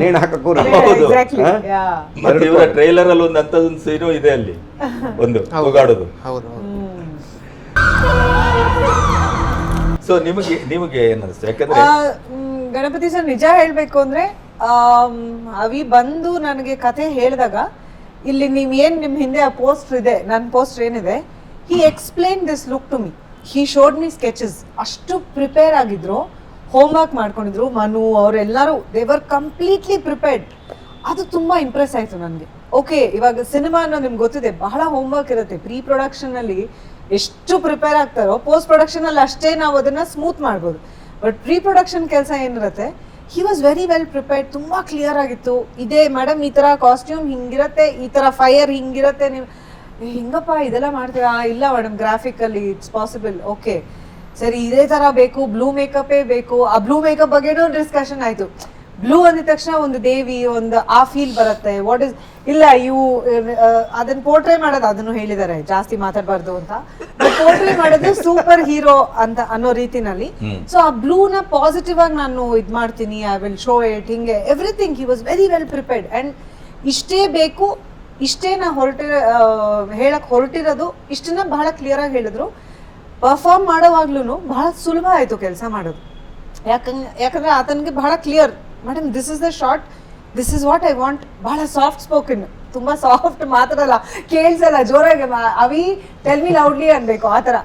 B: ನೀನು ಹಾಕಕ್ಕೂ ರೆಡಿ
D: ಮತ್ತೆ ಇವರ ಟ್ರೈಲರ್ ಅಲ್ಲಿ ಒಂದು ಅಂತದೊಂದು ಸೀನು ಇದೆ ಅಲ್ಲಿ. ಒಂದು ಹೋಗಾಡೋದು
F: ಹೌದು
D: ಸೊ ನಿಮಗೆ ನಿಮಗೆ ಏನಿಸ್ತು ಯಾಕಂದ್ರೆ
A: ಗಣಪತಿ ಸರ್ ನಿಜ ಹೇಳ್ಬೇಕು ಅಂದ್ರೆ ಅವಿ ಬಂದು ನನಗೆ ಕತೆ ಹೇಳಿದಾಗ, ಇಲ್ಲಿ ನೀವು ಏನು ನಿಮ್ಮ ಹಿಂದೆ ಆ ಪೋಸ್ಟರ್ ಇದೆ ನನ್ನ ಪೋಸ್ಟರ್ ಏನಿದೆ he explain this look to me he showed me sketches ಅಷ್ಟು ಪ್ರಿಪೇರ್ ಆಗಿದ್ರು ಹೋಮ್ ವರ್ಕ್ ಮಾಡ್ಕೊಂಡಿದ್ರು, ಮನು, ಅವರೆಲ್ಲರೂ ದೇವರ್ ಕಂಪ್ಲೀಟ್ಲಿ ಪ್ರಿಪೇರ್ಡ್ ಅದು ತುಂಬಾ ಇಂಪ್ರೆಸ್ ಆಯ್ತು ನನಗೆ. ಓಕೆ ಇವಾಗ ಸಿನಿಮಾ ಅನ್ನೋದು ನಿಮ್ಗೆ ಗೊತ್ತಿದೆ, ಬಹಳ ಹೋಮ್ ವರ್ಕ್ ಇರುತ್ತೆ. ಪ್ರೀ ಪ್ರೊಡಕ್ಷನ್ ಅಲ್ಲಿ ಎಷ್ಟು ಪ್ರಿಪೇರ್ ಆಗ್ತಾರೋ ಪೋಸ್ಟ್ ಪ್ರೊಡಕ್ಷನ್ ಅಲ್ಲಿ ಅಷ್ಟೇ ನಾವು ಅದನ್ನ ಸ್ಮೂತ್ ಮಾಡ್ಬೋದು. ಬಟ್ ಪ್ರೀ ಪ್ರೊಡಕ್ಷನ್ ಕೆಲಸ ಏನಿರುತ್ತೆ he was very well prepared ತುಂಬಾ ಕ್ಲಿಯರ್ ಆಗಿತ್ತು. ಇದೇ ಮೇಡಮ್ ಈ ತರ ಕಾಸ್ಟ್ಯೂಮ್ ಹಿಂಗಿರತ್ತೆ ಈ ತರ ಫೈರ್ ಹಿಂಗಿರತ್ತೆ ನೀವು ಹಿಂಗಪ್ಪ ಇದೆಲ್ಲ ಮಾಡ್ತೀರಾ? ಆ, ಇಲ್ಲ ಮೇಡಮ್ ಗ್ರಾಫಿಕ್ ಅಲ್ಲಿ ಇಟ್ಸ್ ಪಾಸಿಬಲ್ ಓಕೆ ಸರಿ ಇದೇ ತರ ಬೇಕು ಬ್ಲೂ ಮೇಕಪ್ಪೇ ಬೇಕು. ಆ ಬ್ಲೂ ಮೇಕಪ್ ಬಗ್ಗೆನೂ ಡಿಸ್ಕಷನ್ ಆಯ್ತು. ಬ್ಲೂ ಅಂದ ತಕ್ಷಣ ಒಂದು ದೇವಿ ಒಂದು ಆ ಫೀಲ್ ಬರುತ್ತೆ. ವಾಟ್ ಇಸ್ ಇಲ್ಲ ಇವು ಅದನ್ನ ಪೋರ್ಟ್ರೇ ಮಾಡೋದು ಅದನ್ನು ಹೇಳಿದ್ದಾರೆ ಜಾಸ್ತಿ ಮಾತಾಡಬಾರ್ದು ಅಂತ. ಪೋರ್ಟ್ರೇ ಮಾಡೋದು ಸೂಪರ್ ಹೀರೋ ಅಂತ ಅನ್ನೋ ರೀತಿನಲ್ಲಿ. ಸೊ ಆ ಬ್ಲೂನ ಪಾಸಿಟಿವ್ ಆಗಿ ನಾನು ಇದ್ ಮಾಡ್ತೀನಿ. ಐ ವಿಲ್ ಶೋ ಇಟ್ ಹಿಂಗೆ everything he was very well prepared and ಇಷ್ಟೇ ಬೇಕು ಇಷ್ಟೇ ನಾ ಹೊರಟಿ ಹೇಳಕ್ ಹೊರಟಿರೋದು ಇಷ್ಟನ್ನ ಬಹಳ ಕ್ಲಿಯರ್ ಆಗಿ ಹೇಳಿದ್ರು. ಪರ್ಫಾರ್ಮ್ ಮಾಡೋವಾಗ್ಲೂ ಬಹಳ ಸುಲಭ ಆಯ್ತು ಕೆಲಸ ಮಾಡೋದು. ಯಾಕಂದ್ರೆ ಯಾಕಂದ್ರೆ ಆತನಿಗೆ ಬಹಳ clear madam this is the short this is what I want ಬಹಳ ಸಾಫ್ಟ್ ಸ್ಪೋಕನ್ ತುಂಬಾ ಸಾಫ್ಟ್ ಮಾತಾಡಲ್ಲ. ಕೇಳಿಸಲ್ಲ ಜೋರಾಗಿ ಅವಿ ಟೆಲ್ ಮಿ ಲೌಡ್ಲಿ ಅನ್ಬೇಕು ಆ ತರ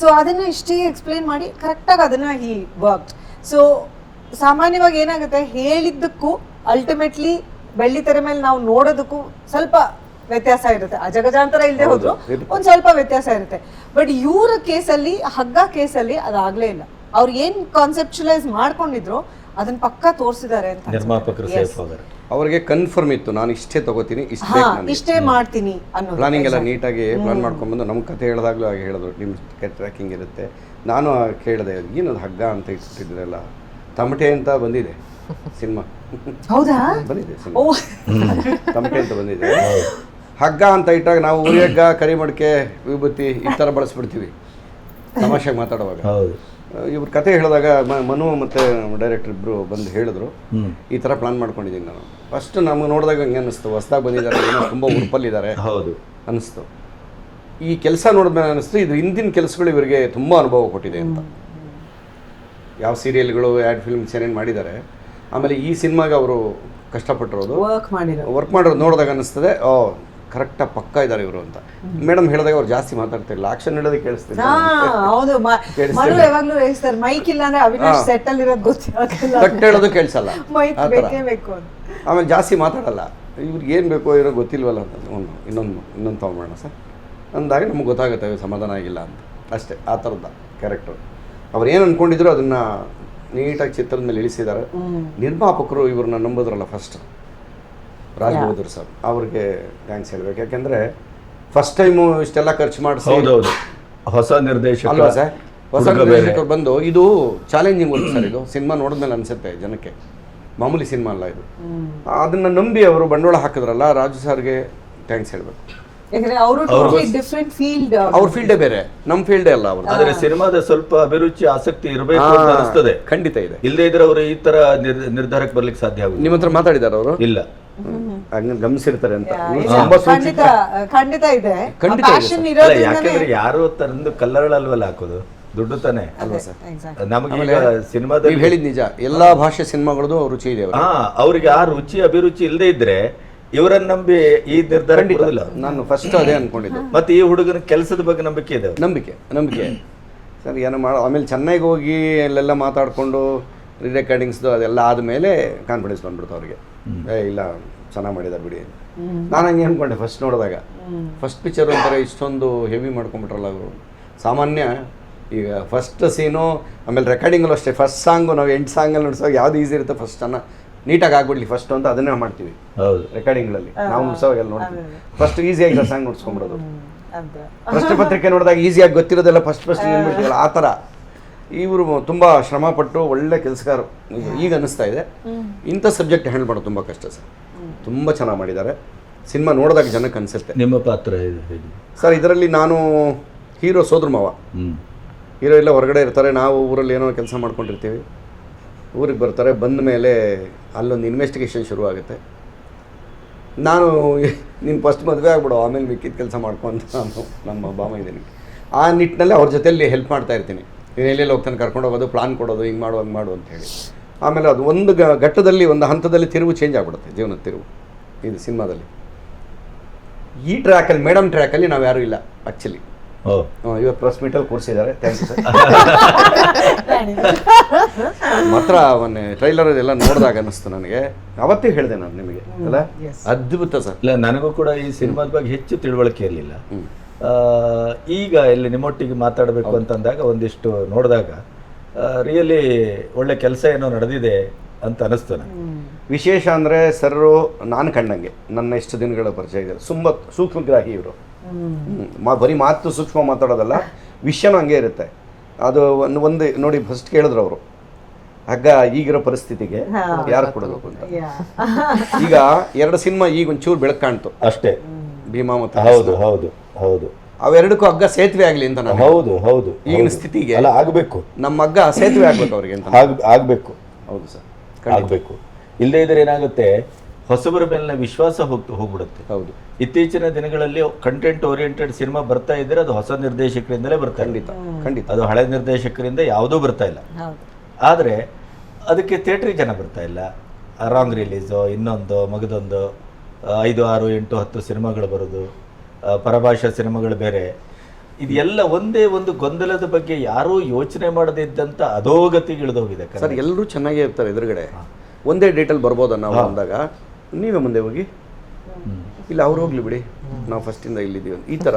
A: ಸೊ ಅದನ್ನ ಇಷ್ಟೇ ಎಕ್ಸ್ಪ್ಲೇನ್ ಮಾಡಿ ಕರೆಕ್ಟಾಗಿ ಅದನ್ನ ಹಿ ವರ್ಕ್ ಸೊ ಸಾಮಾನ್ಯವಾಗಿ ಏನಾಗುತ್ತೆ? ಹೇಳಿದ್ದಕ್ಕೂ ಅಲ್ಟಿಮೇಟ್ಲಿ ಬೆಳ್ಳಿ ತೆರೆ ಮೇಲೆ ನಾವು ನೋಡೋದಕ್ಕೂ ಸ್ವಲ್ಪ ವ್ಯತ್ಯಾಸ ಇರುತ್ತೆ. ಅಜಗಜಾಂತರ ಇಲ್ಲದೆ ಹೋದ್ರು ಒಂದ್ ಸ್ವಲ್ಪ ವ್ಯತ್ಯಾಸ ಇರುತ್ತೆ. ಬಟ್ ಇವ್ರ ಕೇಸಲ್ಲಿ ಹಗ್ಗ ಕೇಸಲ್ಲಿ ಅದಾಗ್ಲೇ ಇಲ್ಲ. ಅವ್ರು ಏನ್ ಕಾನ್ಸೆಪ್ಚುಲೈಸ್ ಮಾಡ್ಕೊಂಡಿದ್ರು ಅದನ್ನ ಪಕ್ಕ ತೋರಿಸಿದ್ದಾರೆ ಅಂತ
D: ನಿರ್ಮಾಪಕರು
A: Yes.
D: ಸೇಫ್ ಹೋಗಾರೆ
B: ಅವ್ರಿಗೆ ಕನ್ಫರ್ಮ್ ಇತ್ತು ನಾನು ಇಷ್ಟೇ ತಗೋತೀನಿ ಇಷ್ಟೇ
A: ಹಾ ಇಷ್ಟೇ ಮಾಡ್ತೀನಿ ಅನ್ನೋ
B: ಪ್ಲಾನಿಂಗ್ ಎಲ್ಲ ನೀಟಾಗಿ ಪ್ಲಾನ್ ಮಾಡ್ಕೊಂಡ್ಬಂದು ನಮ್ಮ ಕತೆ ಹೇಳಿದಾಗಲೂ ಹಾಗೆ ಹೇಳಿದ್ರು ನಿಮ್ಮ ಟ್ರ್ಯಾಕಿಂಗ್ ಇರುತ್ತೆ. ನಾನು ಕೇಳಿದೆ ಏನದು ಹಗ್ಗ ಅಂತ ಇಟ್ಬಿಟ್ಟಿದ್ರಲ್ಲ ತಮಟೆ ಅಂತ ಬಂದಿದೆ ಸಿನಿಮಾ.
A: ಹೌದಾ?
B: ಬಂದಿದೆ
A: ಓ.
B: ಸಿನಿಮಾ ತಮಟೆ ಅಂತ ಬಂದಿದೆ. ಹಗ್ಗ ಅಂತ ಇಟ್ಟಾಗ ನಾವು ಉರಿ ಹಗ್ಗ ಕರಿಮಡಿಕೆ ವಿಭೂತಿ ಈ ಥರ ಬಳಸ್ಬಿಡ್ತೀವಿ. ತಮಾಷೆಗೆ ಮಾತಾಡುವಾಗ.
D: ಹೌದು.
B: ಇವ್ರ ಕತೆ ಹೇಳಿದಾಗ ಮ- ಮನು ಮತ್ತು ಡೈರೆಕ್ಟರ್ ಇಬ್ಬರು ಬಂದು ಹೇಳಿದ್ರು. ಈ ಥರ ಪ್ಲಾನ್ ಮಾಡ್ಕೊಂಡಿದ್ದೀನಿ ನಾನು. ಫಸ್ಟ್ ನಮ್ಗೆ ನೋಡಿದಾಗ ಹಂಗೆ ಅನ್ನಿಸ್ತು. ಹೊಸ್ದಾಗಿ ಬಂದಿದ್ದಾರೆ ಏನೋ ತುಂಬ ಉರುಪಲ್ಲಿದ್ದಾರೆ
D: ಹೌದು.
B: ಅನ್ನಿಸ್ತು. ಈ ಕೆಲಸ ನೋಡಿದ್ಮೇಲೆ ಅನ್ನಿಸ್ತು ಇದು ಹಿಂದಿನ ಕೆಲಸಗಳು ಇವರಿಗೆ ತುಂಬ ಅನುಭವ ಕೊಟ್ಟಿದೆ ಅಂತ. ಯಾವ ಸೀರಿಯಲ್ಗಳು ಆ್ಯಡ್ ಫಿಲ್ಮ್ಸ್ ಏನೇನು ಮಾಡಿದ್ದಾರೆ ಆಮೇಲೆ ಈ ಸಿನಿಮಾಗೆ ಅವರು ಕಷ್ಟಪಟ್ಟಿರೋದು.
A: ವರ್ಕ್ ಮಾಡಿರೋ
B: ವರ್ಕ್ ಮಾಡಿರೋದು ನೋಡಿದಾಗ ಅನ್ನಿಸ್ತದೆ ಓ ಕರೆಕ್ಟಾಗಿ ಪಕ್ಕ ಇದ್ದಾರೆ ಇವರು ಅಂತ. ಮೇಡಮ್ ಹೇಳಿದಾಗ ಅವ್ರು ಜಾಸ್ತಿ ಮಾತಾಡ್ತಿಲ್ಲ ಆಕ್ಷನ್ ಹೇಳೋದು ಕೇಳಿಸ್ತಾರೆ
A: ಹಾ ಹೌದು. ಮ-
B: ಕೇಳಿಸ್ತಿಲ್ಲ.
A: ಮನು ಯಾವಾಗ್ಲೂ ಹೇಳ್ತಾರೆ ಮೈಕ್ ಇಲ್ಲ ಅಂದ್ರೆ ಅವಿನಾಶ್ ಸೆಟ್ ಅಲ್ಲಿ ಇರೋದು ಗೊತ್ತಿಲ್ಲ
B: ಕಟ್ ಹೇಳೋದು ಕೇಳಿಸಲ್ಲ.
A: ಮೈಕ್ ಬೇಕೇ ಬೇಕು ಅಂತ.
B: ಆಮೇಲೆ ಜಾಸ್ತಿ ಮಾತಾಡಲ್ಲ. ಇವ್ರಿಗೆ ಏನು ಬೇಕೋ ಇರೋ ಗೊತ್ತಿಲ್ವಲ್ಲ ಅಂತ. ಒಂದು ಇನ್ನೊಂದು ಇನ್ನೊಂದು ತೊಗೊಂಬೋಣ ಸರ್. ಅಂದಾಗ ನಮ್ಗೆ ಗೊತ್ತಾಗುತ್ತೆ ಸಮಾಧಾನ ಆಗಿಲ್ಲ ಅಂತ. ಅಷ್ಟೇ ಆ ಥರದ ಕ್ಯಾರೆಕ್ಟರ್ ಅವ್ರು ಏನು ಅಂದ್ಕೊಂಡಿದ್ರು ಅದನ್ನು ನೀಟಾಗಿ ಚಿತ್ರದ ಮೇಲೆ ಇಳಿಸಿದ್ದಾರೆ. ನಿರ್ಮಾಪಕರು ಇವ್ರನ್ನ ನಂಬೋದ್ರಲ್ಲ ಫಸ್ಟ್ ರಾಜ್ ಬಹದ್ದೂರ್ ಸರ್ ಅವ್ರಿಗೆ ಥ್ಯಾಂಕ್ಸ್ ಹೇಳ್ಬೇಕು. ಯಾಕಂದ್ರೆ ಫಸ್ಟ್ ಟೈಮು ಇಷ್ಟೆಲ್ಲ ಖರ್ಚು ಮಾಡಿಸಿ
D: ಹೌದೌದು. ಹೊಸ ನಿರ್ದೇಶಕ
B: ಅಲ್ವಾ ಸರ್? ಹೊಸ ನಿರ್ದೇಶಕರು ಬಂದು ಇದು ಚಾಲೆಂಜಿಂಗ್ ಒಂದು ಸರ್ ಇದು. ಸಿನಿಮಾ ನೋಡಿದ್ಮೇಲೆ ಅನ್ಸುತ್ತೆ ಜನಕ್ಕೆ. ಮಾಮೂಲಿ ಸಿನಿಮಾ ಅಲ್ಲ ಇದು. ಅದನ್ನ ನಂಬಿ ಅವರು ಬಂಡವಾಳ ಹಾಕಿದ್ರಲ್ಲ ರಾಜು ಸರ್ಗೆ ಥ್ಯಾಂಕ್ಸ್ ಹೇಳ್ಬೇಕು.
A: ಅವರು ಫೀಲ್ಡ್
B: ಅವ್ರ ಫೀಲ್ಡೇ ಬೇರೆ. ನಮ್ಮ ಫೀಲ್ಡೇ ಅಲ್ಲ ಅವರು
D: ಆದ್ರೆ ಸಿನಿಮಾದ ಸ್ವಲ್ಪ ಅಭಿರುಚಿ ಆಸಕ್ತಿ ಇರಬೇಕು ಅಂತ ಅನಿಸ್ತದೆ.
B: ಖಂಡಿತ ಇದೆ.
D: ಇಲ್ಲದೆ ಇದ್ರೆ ಅವರು ಈ ತರ ನಿರ್- ನಿರ್ಧಾರಕ್ಕೆ ಬರ್ಲಿಕ್ಕೆ ಸಾಧ್ಯ ಆಗುತ್ತೆ
B: ನಿಮ್ಮ ಹತ್ರ ಮಾತಾಡಿದಾರ ಅವರು?
D: ಇಲ್ಲ.
B: ಹಂಗ ಗಮನಿಸಿರ್ತಾರೆ ಅಂತ. ತುಂಬಾ
A: ಖಂಡಿತ ಖಂಡಿತ ಇದೆ.
B: ಖಂಡಿತ ಇದೆ
D: ಅಲ್ಲ
A: ಇರೋದ್ರಿಂದನೇ
D: ಯಾಕಂದ್ರೆ ಯಾರು ತಂದು ಕಲ್ಲರಳಲ್ವಲ್ಲ ಹಾಕೋದು? ದುಡ್ಡು ತಾನೆ. ನಮಗೆ ಈಗ ಸಿನಿಮಾದಲ್ಲಿ
B: ನೀವು ಹೇಳಿದ್ ನಿಜ. ಎಲ್ಲಾ ಭಾಷೆ ಸಿನಿಮಾಗಳದ್ದು ರುಚಿ ಇದೆ ಅವ್ರಿಗೆ.
D: ಹಾ ಅವ್ರಿಗೆ ಆ ರುಚಿ ಅಭಿರುಚಿ ಇಲ್ಲದೆ ಇದ್ರೆ ಇವರನ್ನ ನಂಬಿ ಈ ನಿರ್ಧಾರ ಬರೋದಿಲ್ಲ
B: ನಾನು ಫಸ್ಟ್ ಅದೇ ಅನ್ಕೊಂಡಿದ್ದೆ.
D: ಮತ್ತೆ ಈ ಹುಡುಗನ ಕೆಲಸದ ಬಗ್ಗೆ ನಂಬಿಕೆ ಇದೆ ಅವ್ರಿಗೆ.
B: ನಂಬಿಕೆ ನಂಬಿಕೆ. ಸರ್ ಏನೋ ಮಾಡೋ ಆಮೇಲೆ ಚೆನ್ನಾಗಿ ಹೋಗಿ ಅಲ್ಲೆಲ್ಲ ಮಾತಾಡಿಕೊಂಡು ರೀ ರೆಕಾರ್ಡಿಂಗ್ಸ್ದು ಅದೆಲ್ಲ ಆದಮೇಲೆ ಕಾನ್ಫಿಡೆನ್ಸ್ ಬಂದ್ಬಿಡ್ತು ಅವ್ರಿಗೆ. ಏ ಇಲ್ಲ ಚೆನ್ನಾಗಿ ಮಾಡಿದ ಬಿಡಿ ನಾನು ಹಂಗೆ ಅಂದ್ಕೊಂಡೆ ಫಸ್ಟ್ ನೋಡಿದಾಗ. ಫಸ್ಟ್ ಪಿಕ್ಚರ್ ಒಂಥರ ಇಷ್ಟೊಂದು ಹೆವಿ ಮಾಡ್ಕೊಂಬಿಟ್ರಲ್ಲ ಅವರು. ಸಾಮಾನ್ಯ ಈಗ ಫಸ್ಟ್ ಸೀನು ಆಮೇಲೆ ರೆಕಾರ್ಡಿಂಗಲ್ಲೂ ಅಷ್ಟೇ ಫಸ್ಟ್ ಸಾಂಗು ನಾವು ಎಂಟು ಸಾಂಗಲ್ಲಿ ನುಡ್ಸೋವಾಗ ಯಾವ್ದು ಈಸಿ ಇರುತ್ತೆ ಫಸ್ಟ್ ಅನ್ನ ನೀಟಾಗಿ ಆಗ್ಬಿಡ್ಲಿ ಫಸ್ಟ್ ಅಂತ ಅದನ್ನೇ ಮಾಡ್ತೀವಿ.
D: ಹೌದು.
B: ರೆಕಾರ್ಡಿಂಗ್ಗಳಲ್ಲಿ ನಾವು ನುಡ್ಸೋವಾಗೆಲ್ಲ ನೋಡ್ತೀವಿ. ಫಸ್ಟ್ ಈಸಿಯಾಗಿ ಸಾಂಗ್ ನುಡ್ಸ್ಕೊಂಬಿಡೋದು
A: ಅಂತ
B: ಪ್ರಶ್ನೆ ಪತ್ರಿಕೆ ನೋಡಿದಾಗ ಈಸಿಯಾಗಿ ಗೊತ್ತಿರೋದೆಲ್ಲ ಫಸ್ಟ್ ಫಸ್ಟ್ ಆ ಥರ ಇವರು ತುಂಬ ಶ್ರಮಪಟ್ಟು ಒಳ್ಳೆ ಕೆಲಸಗಾರ ಈಗ ಅನ್ನಿಸ್ತಾ ಇದೆ. ಇಂಥ ಸಬ್ಜೆಕ್ಟ್ ಹ್ಯಾಂಡಲ್ ಮಾಡೋದು ತುಂಬ ಕಷ್ಟ ಸರ್. ತುಂಬ ಚೆನ್ನಾಗಿ ಮಾಡಿದ್ದಾರೆ. ಸಿನಿಮಾ ನೋಡಿದಾಗ ಜನಕ್ಕೆ ಅನಿಸುತ್ತೆ.
D: ನಿಮ್ಮ ಪಾತ್ರ
B: ಸರ್ ಇದರಲ್ಲಿ ನಾನು ಹೀರೋ ಸೋದ್ರ ಮಾವ. ಹೀರೋ ಎಲ್ಲ ಹೊರಗಡೆ ಇರ್ತಾರೆ. ನಾವು ಊರಲ್ಲಿ ಏನೋ ಕೆಲಸ ಮಾಡ್ಕೊಂಡಿರ್ತೀವಿ. ಊರಿಗೆ ಬರ್ತಾರೆ. ಬಂದ ಮೇಲೆ ಅಲ್ಲೊಂದು ಇನ್ವೆಸ್ಟಿಗೇಷನ್ ಶುರು ಆಗುತ್ತೆ ನಾನು ನಿನ್ನ ಫಸ್ಟ್ ಮದುವೆ ಆಗ್ಬಿಡು. ಆಮೇಲೆ ಮಿಕ್ಕಿದ ಕೆಲಸ ಮಾಡ್ಕೊಂತ ನಾನು ನಮ್ಮ ಬಾಮ ಇದ್ದೀನಿ. ಆ ನಿಟ್ಟಿನಲ್ಲಿ ಅವ್ರ ಜೊತೆಯಲ್ಲಿ ಹೆಲ್ಪ್ ಮಾಡ್ತಾ ಇರ್ತೀನಿ. ನೀನು ಎಲ್ಲೆಲ್ಲಿ ಹೋಗ್ತಾನೆ ಕರ್ಕೊಂಡು ಹೋಗೋದು ಪ್ಲಾನ್ ಕೊಡೋದು ಹಿಂಗೆ ಮಾಡು ಹಂಗೆ ಮಾಡು ಅಂತ ಹೇಳಿ. ಆಮೇಲೆ ಅದು ಒಂದು ಗ ಘಟ್ಟದಲ್ಲಿ ಒಂದು ಹಂತದಲ್ಲಿ ತಿರುವು ಚೇಂಜ್ ಆಗ್ಬಿಡುತ್ತೆ ಜೀವನದ ತಿರುವು ಇದು ಸಿನಿಮಾದಲ್ಲಿ. ಈ ಟ್ರ್ಯಾಕಲ್ಲಿ ಮೇಡಮ್ ಟ್ರ್ಯಾಕಲ್ಲಿ ನಾವು ಯಾರೂ ಇಲ್ಲ ಆ್ಯಕ್ಚುಲಿ
D: ಇವತ್ತು
B: ಇವಾಗ ಪ್ರೆಸ್ ಮೀಟಲ್ಲಿ ಕೂರಿಸಿದ್ದಾರೆ ಥ್ಯಾಂಕ್ ಯು ಸರ್ ಮಾತ್ರ ಮೊನ್ನೆ ಟ್ರೈಲರ್ ಎಲ್ಲ ನೋಡಿದಾಗ ಅನ್ನಿಸ್ತು ನನಗೆ. ಅವತ್ತೇ ಹೇಳಿದೆ ನಾನು ನಿಮಗೆ ಅಲ್ಲ? ಅದ್ಭುತ ಸರ್
D: ಇಲ್ಲ ನನಗೂ ಕೂಡ ಈ ಸಿನಿಮಾದ ಬಗ್ಗೆ ಹೆಚ್ಚು ತಿಳುವಳಿಕೆ ಇರಲಿಲ್ಲ. ಈಗ ಇಲ್ಲಿ ನಿಮ್ಮೊಟ್ಟಿಗೆ ಮಾತಾಡಬೇಕು ಅಂತಂದಾಗ ಒಂದಿಷ್ಟು ನೋಡಿದಾಗ ರಿಯಲಿ ಒಳ್ಳೆ ಕೆಲಸ ಏನೋ ನಡೆದಿದೆ ಅಂತ ಅನಿಸ್ತು ನನಗೆ.
B: ವಿಶೇಷ ಅಂದರೆ ಸರ್ರು ನಾನು ಕಂಡಂಗೆ ನನ್ನ ಇಷ್ಟು ದಿನಗಳ ಪರಿಚಯ ಇದೆ ತುಂಬ ಸೂಕ್ಷ್ಮಗ್ರಾಹಿ ಇವರು. ಮಾ ಬರೀ ಮಾತು ಸೂಕ್ಷ್ಮ ಮಾತಾಡೋದಲ್ಲ ವಿಷಯನೂ ಹಂಗೆ ಇರುತ್ತೆ. ಅದು ಒಂದು ಒಂದು ನೋಡಿ ಫಸ್ಟ್ ಕೇಳಿದ್ರು ಅವರು. ಹಗ್ಗ ಈಗಿರೋ ಪರಿಸ್ಥಿತಿಗೆ ಯಾರು ಕೊಡಬೇಕು ಅಂತ. ಈಗ ಎರಡು ಸಿನಿಮಾ ಈಗ ಒಂಚೂರು ಬೆಳಕು ಕಾಣ್ತು.
D: ಅಷ್ಟೇ.
B: ಭೀಮಾ ಮತ್ತು
D: ಹೌದು ಹೌದು ಹೌದು.
B: ಅವೆರಡಕ್ಕೂ ಹಗ್ಗ ಸೇತುವೆ ಆಗಲಿ ಅಂತ ನಾನು
D: ಹೌದು ಹೌದು
B: ಈಗಿನ. ಸ್ಥಿತಿಗೆ
D: ಅಲ್ಲ ಆಗಬೇಕು.
B: ನಮ್ಮ ಹಗ್ಗ ಸೇತುವೆ ಆಗ್ಬೇಕು ಅವರಿಗೆ ಅಂತ
D: ಆಗಬೇಕು.
B: ಹೌದು ಸರ್.
D: ಆಗಬೇಕು. ಇಲ್ಲದೇ ಇದ್ರೆ ಏನಾಗುತ್ತೆ? ಹೊಸಬರ ಮೇಲಿನ ವಿಶ್ವಾಸ ಹೋಗ್ತು ಹೋಗ್ಬಿಡುತ್ತೆ.
B: ಹೌದು.
D: ಇತ್ತೀಚಿನ ದಿನಗಳಲ್ಲಿ ಕಂಟೆಂಟ್ ಓರಿಯೆಂಟೆಡ್ ಸಿನಿಮಾ ಬರ್ತಾ ಇದ್ರೆ ಅದು ಹೊಸ ನಿರ್ದೇಶಕರಿಂದಲೇ ಬರ್ತಾ ಇದೆ.
B: ಖಂಡಿತ ಖಂಡಿತ.
D: ಅದು ಹಳೆ ನಿರ್ದೇಶಕರಿಂದ ಯಾವುದೂ ಬರ್ತಾ ಇಲ್ಲ.
A: ಹೌದು.
D: ಆದರೆ ಅದಕ್ಕೆ ಥಿಯೇಟ್ರಿಗೆ ಜನ ಬರ್ತಾ ಇಲ್ಲ. ರಾಂಗ್ ರಿಲೀಸು ಇನ್ನೊಂದು ಮಗದೊಂದು. ಐದು ಆರು ಎಂಟು ಹತ್ತು ಸಿನಿಮಾಗಳು ಬರೋದು. ಪರಭಾಷಾ ಸಿನಿಮಾಗಳು ಬೇರೆ. ಇದೆಲ್ಲ ಒಂದೇ ಒಂದು ಗೊಂದಲದ ಬಗ್ಗೆ ಯಾರೂ ಯೋಚನೆ ಮಾಡದೇ ಇದ್ದಂಥ ಅಧೋಗತಿಗೆ ಇಳಿದೋಗಿದೆ.
B: ಸರ್ ಎಲ್ಲರೂ ಚೆನ್ನಾಗೇ ಇರ್ತಾರೆ ಎದುರುಗಡೆ. ಒಂದೇ ಡೇಟಲ್ಲಿ ಬರ್ಬೋದ ನಾವು ಅಂದಾಗ? ನೀವೇ ಮುಂದೆ ಹೋಗಿ. ಇಲ್ಲ ಅವ್ರು ಹೋಗ್ಲಿ ಬಿಡಿ. ನಾವು ಫಸ್ಟಿಂದ ಇಲ್ಲಿದ್ದೀವಿ. ಈ ಥರ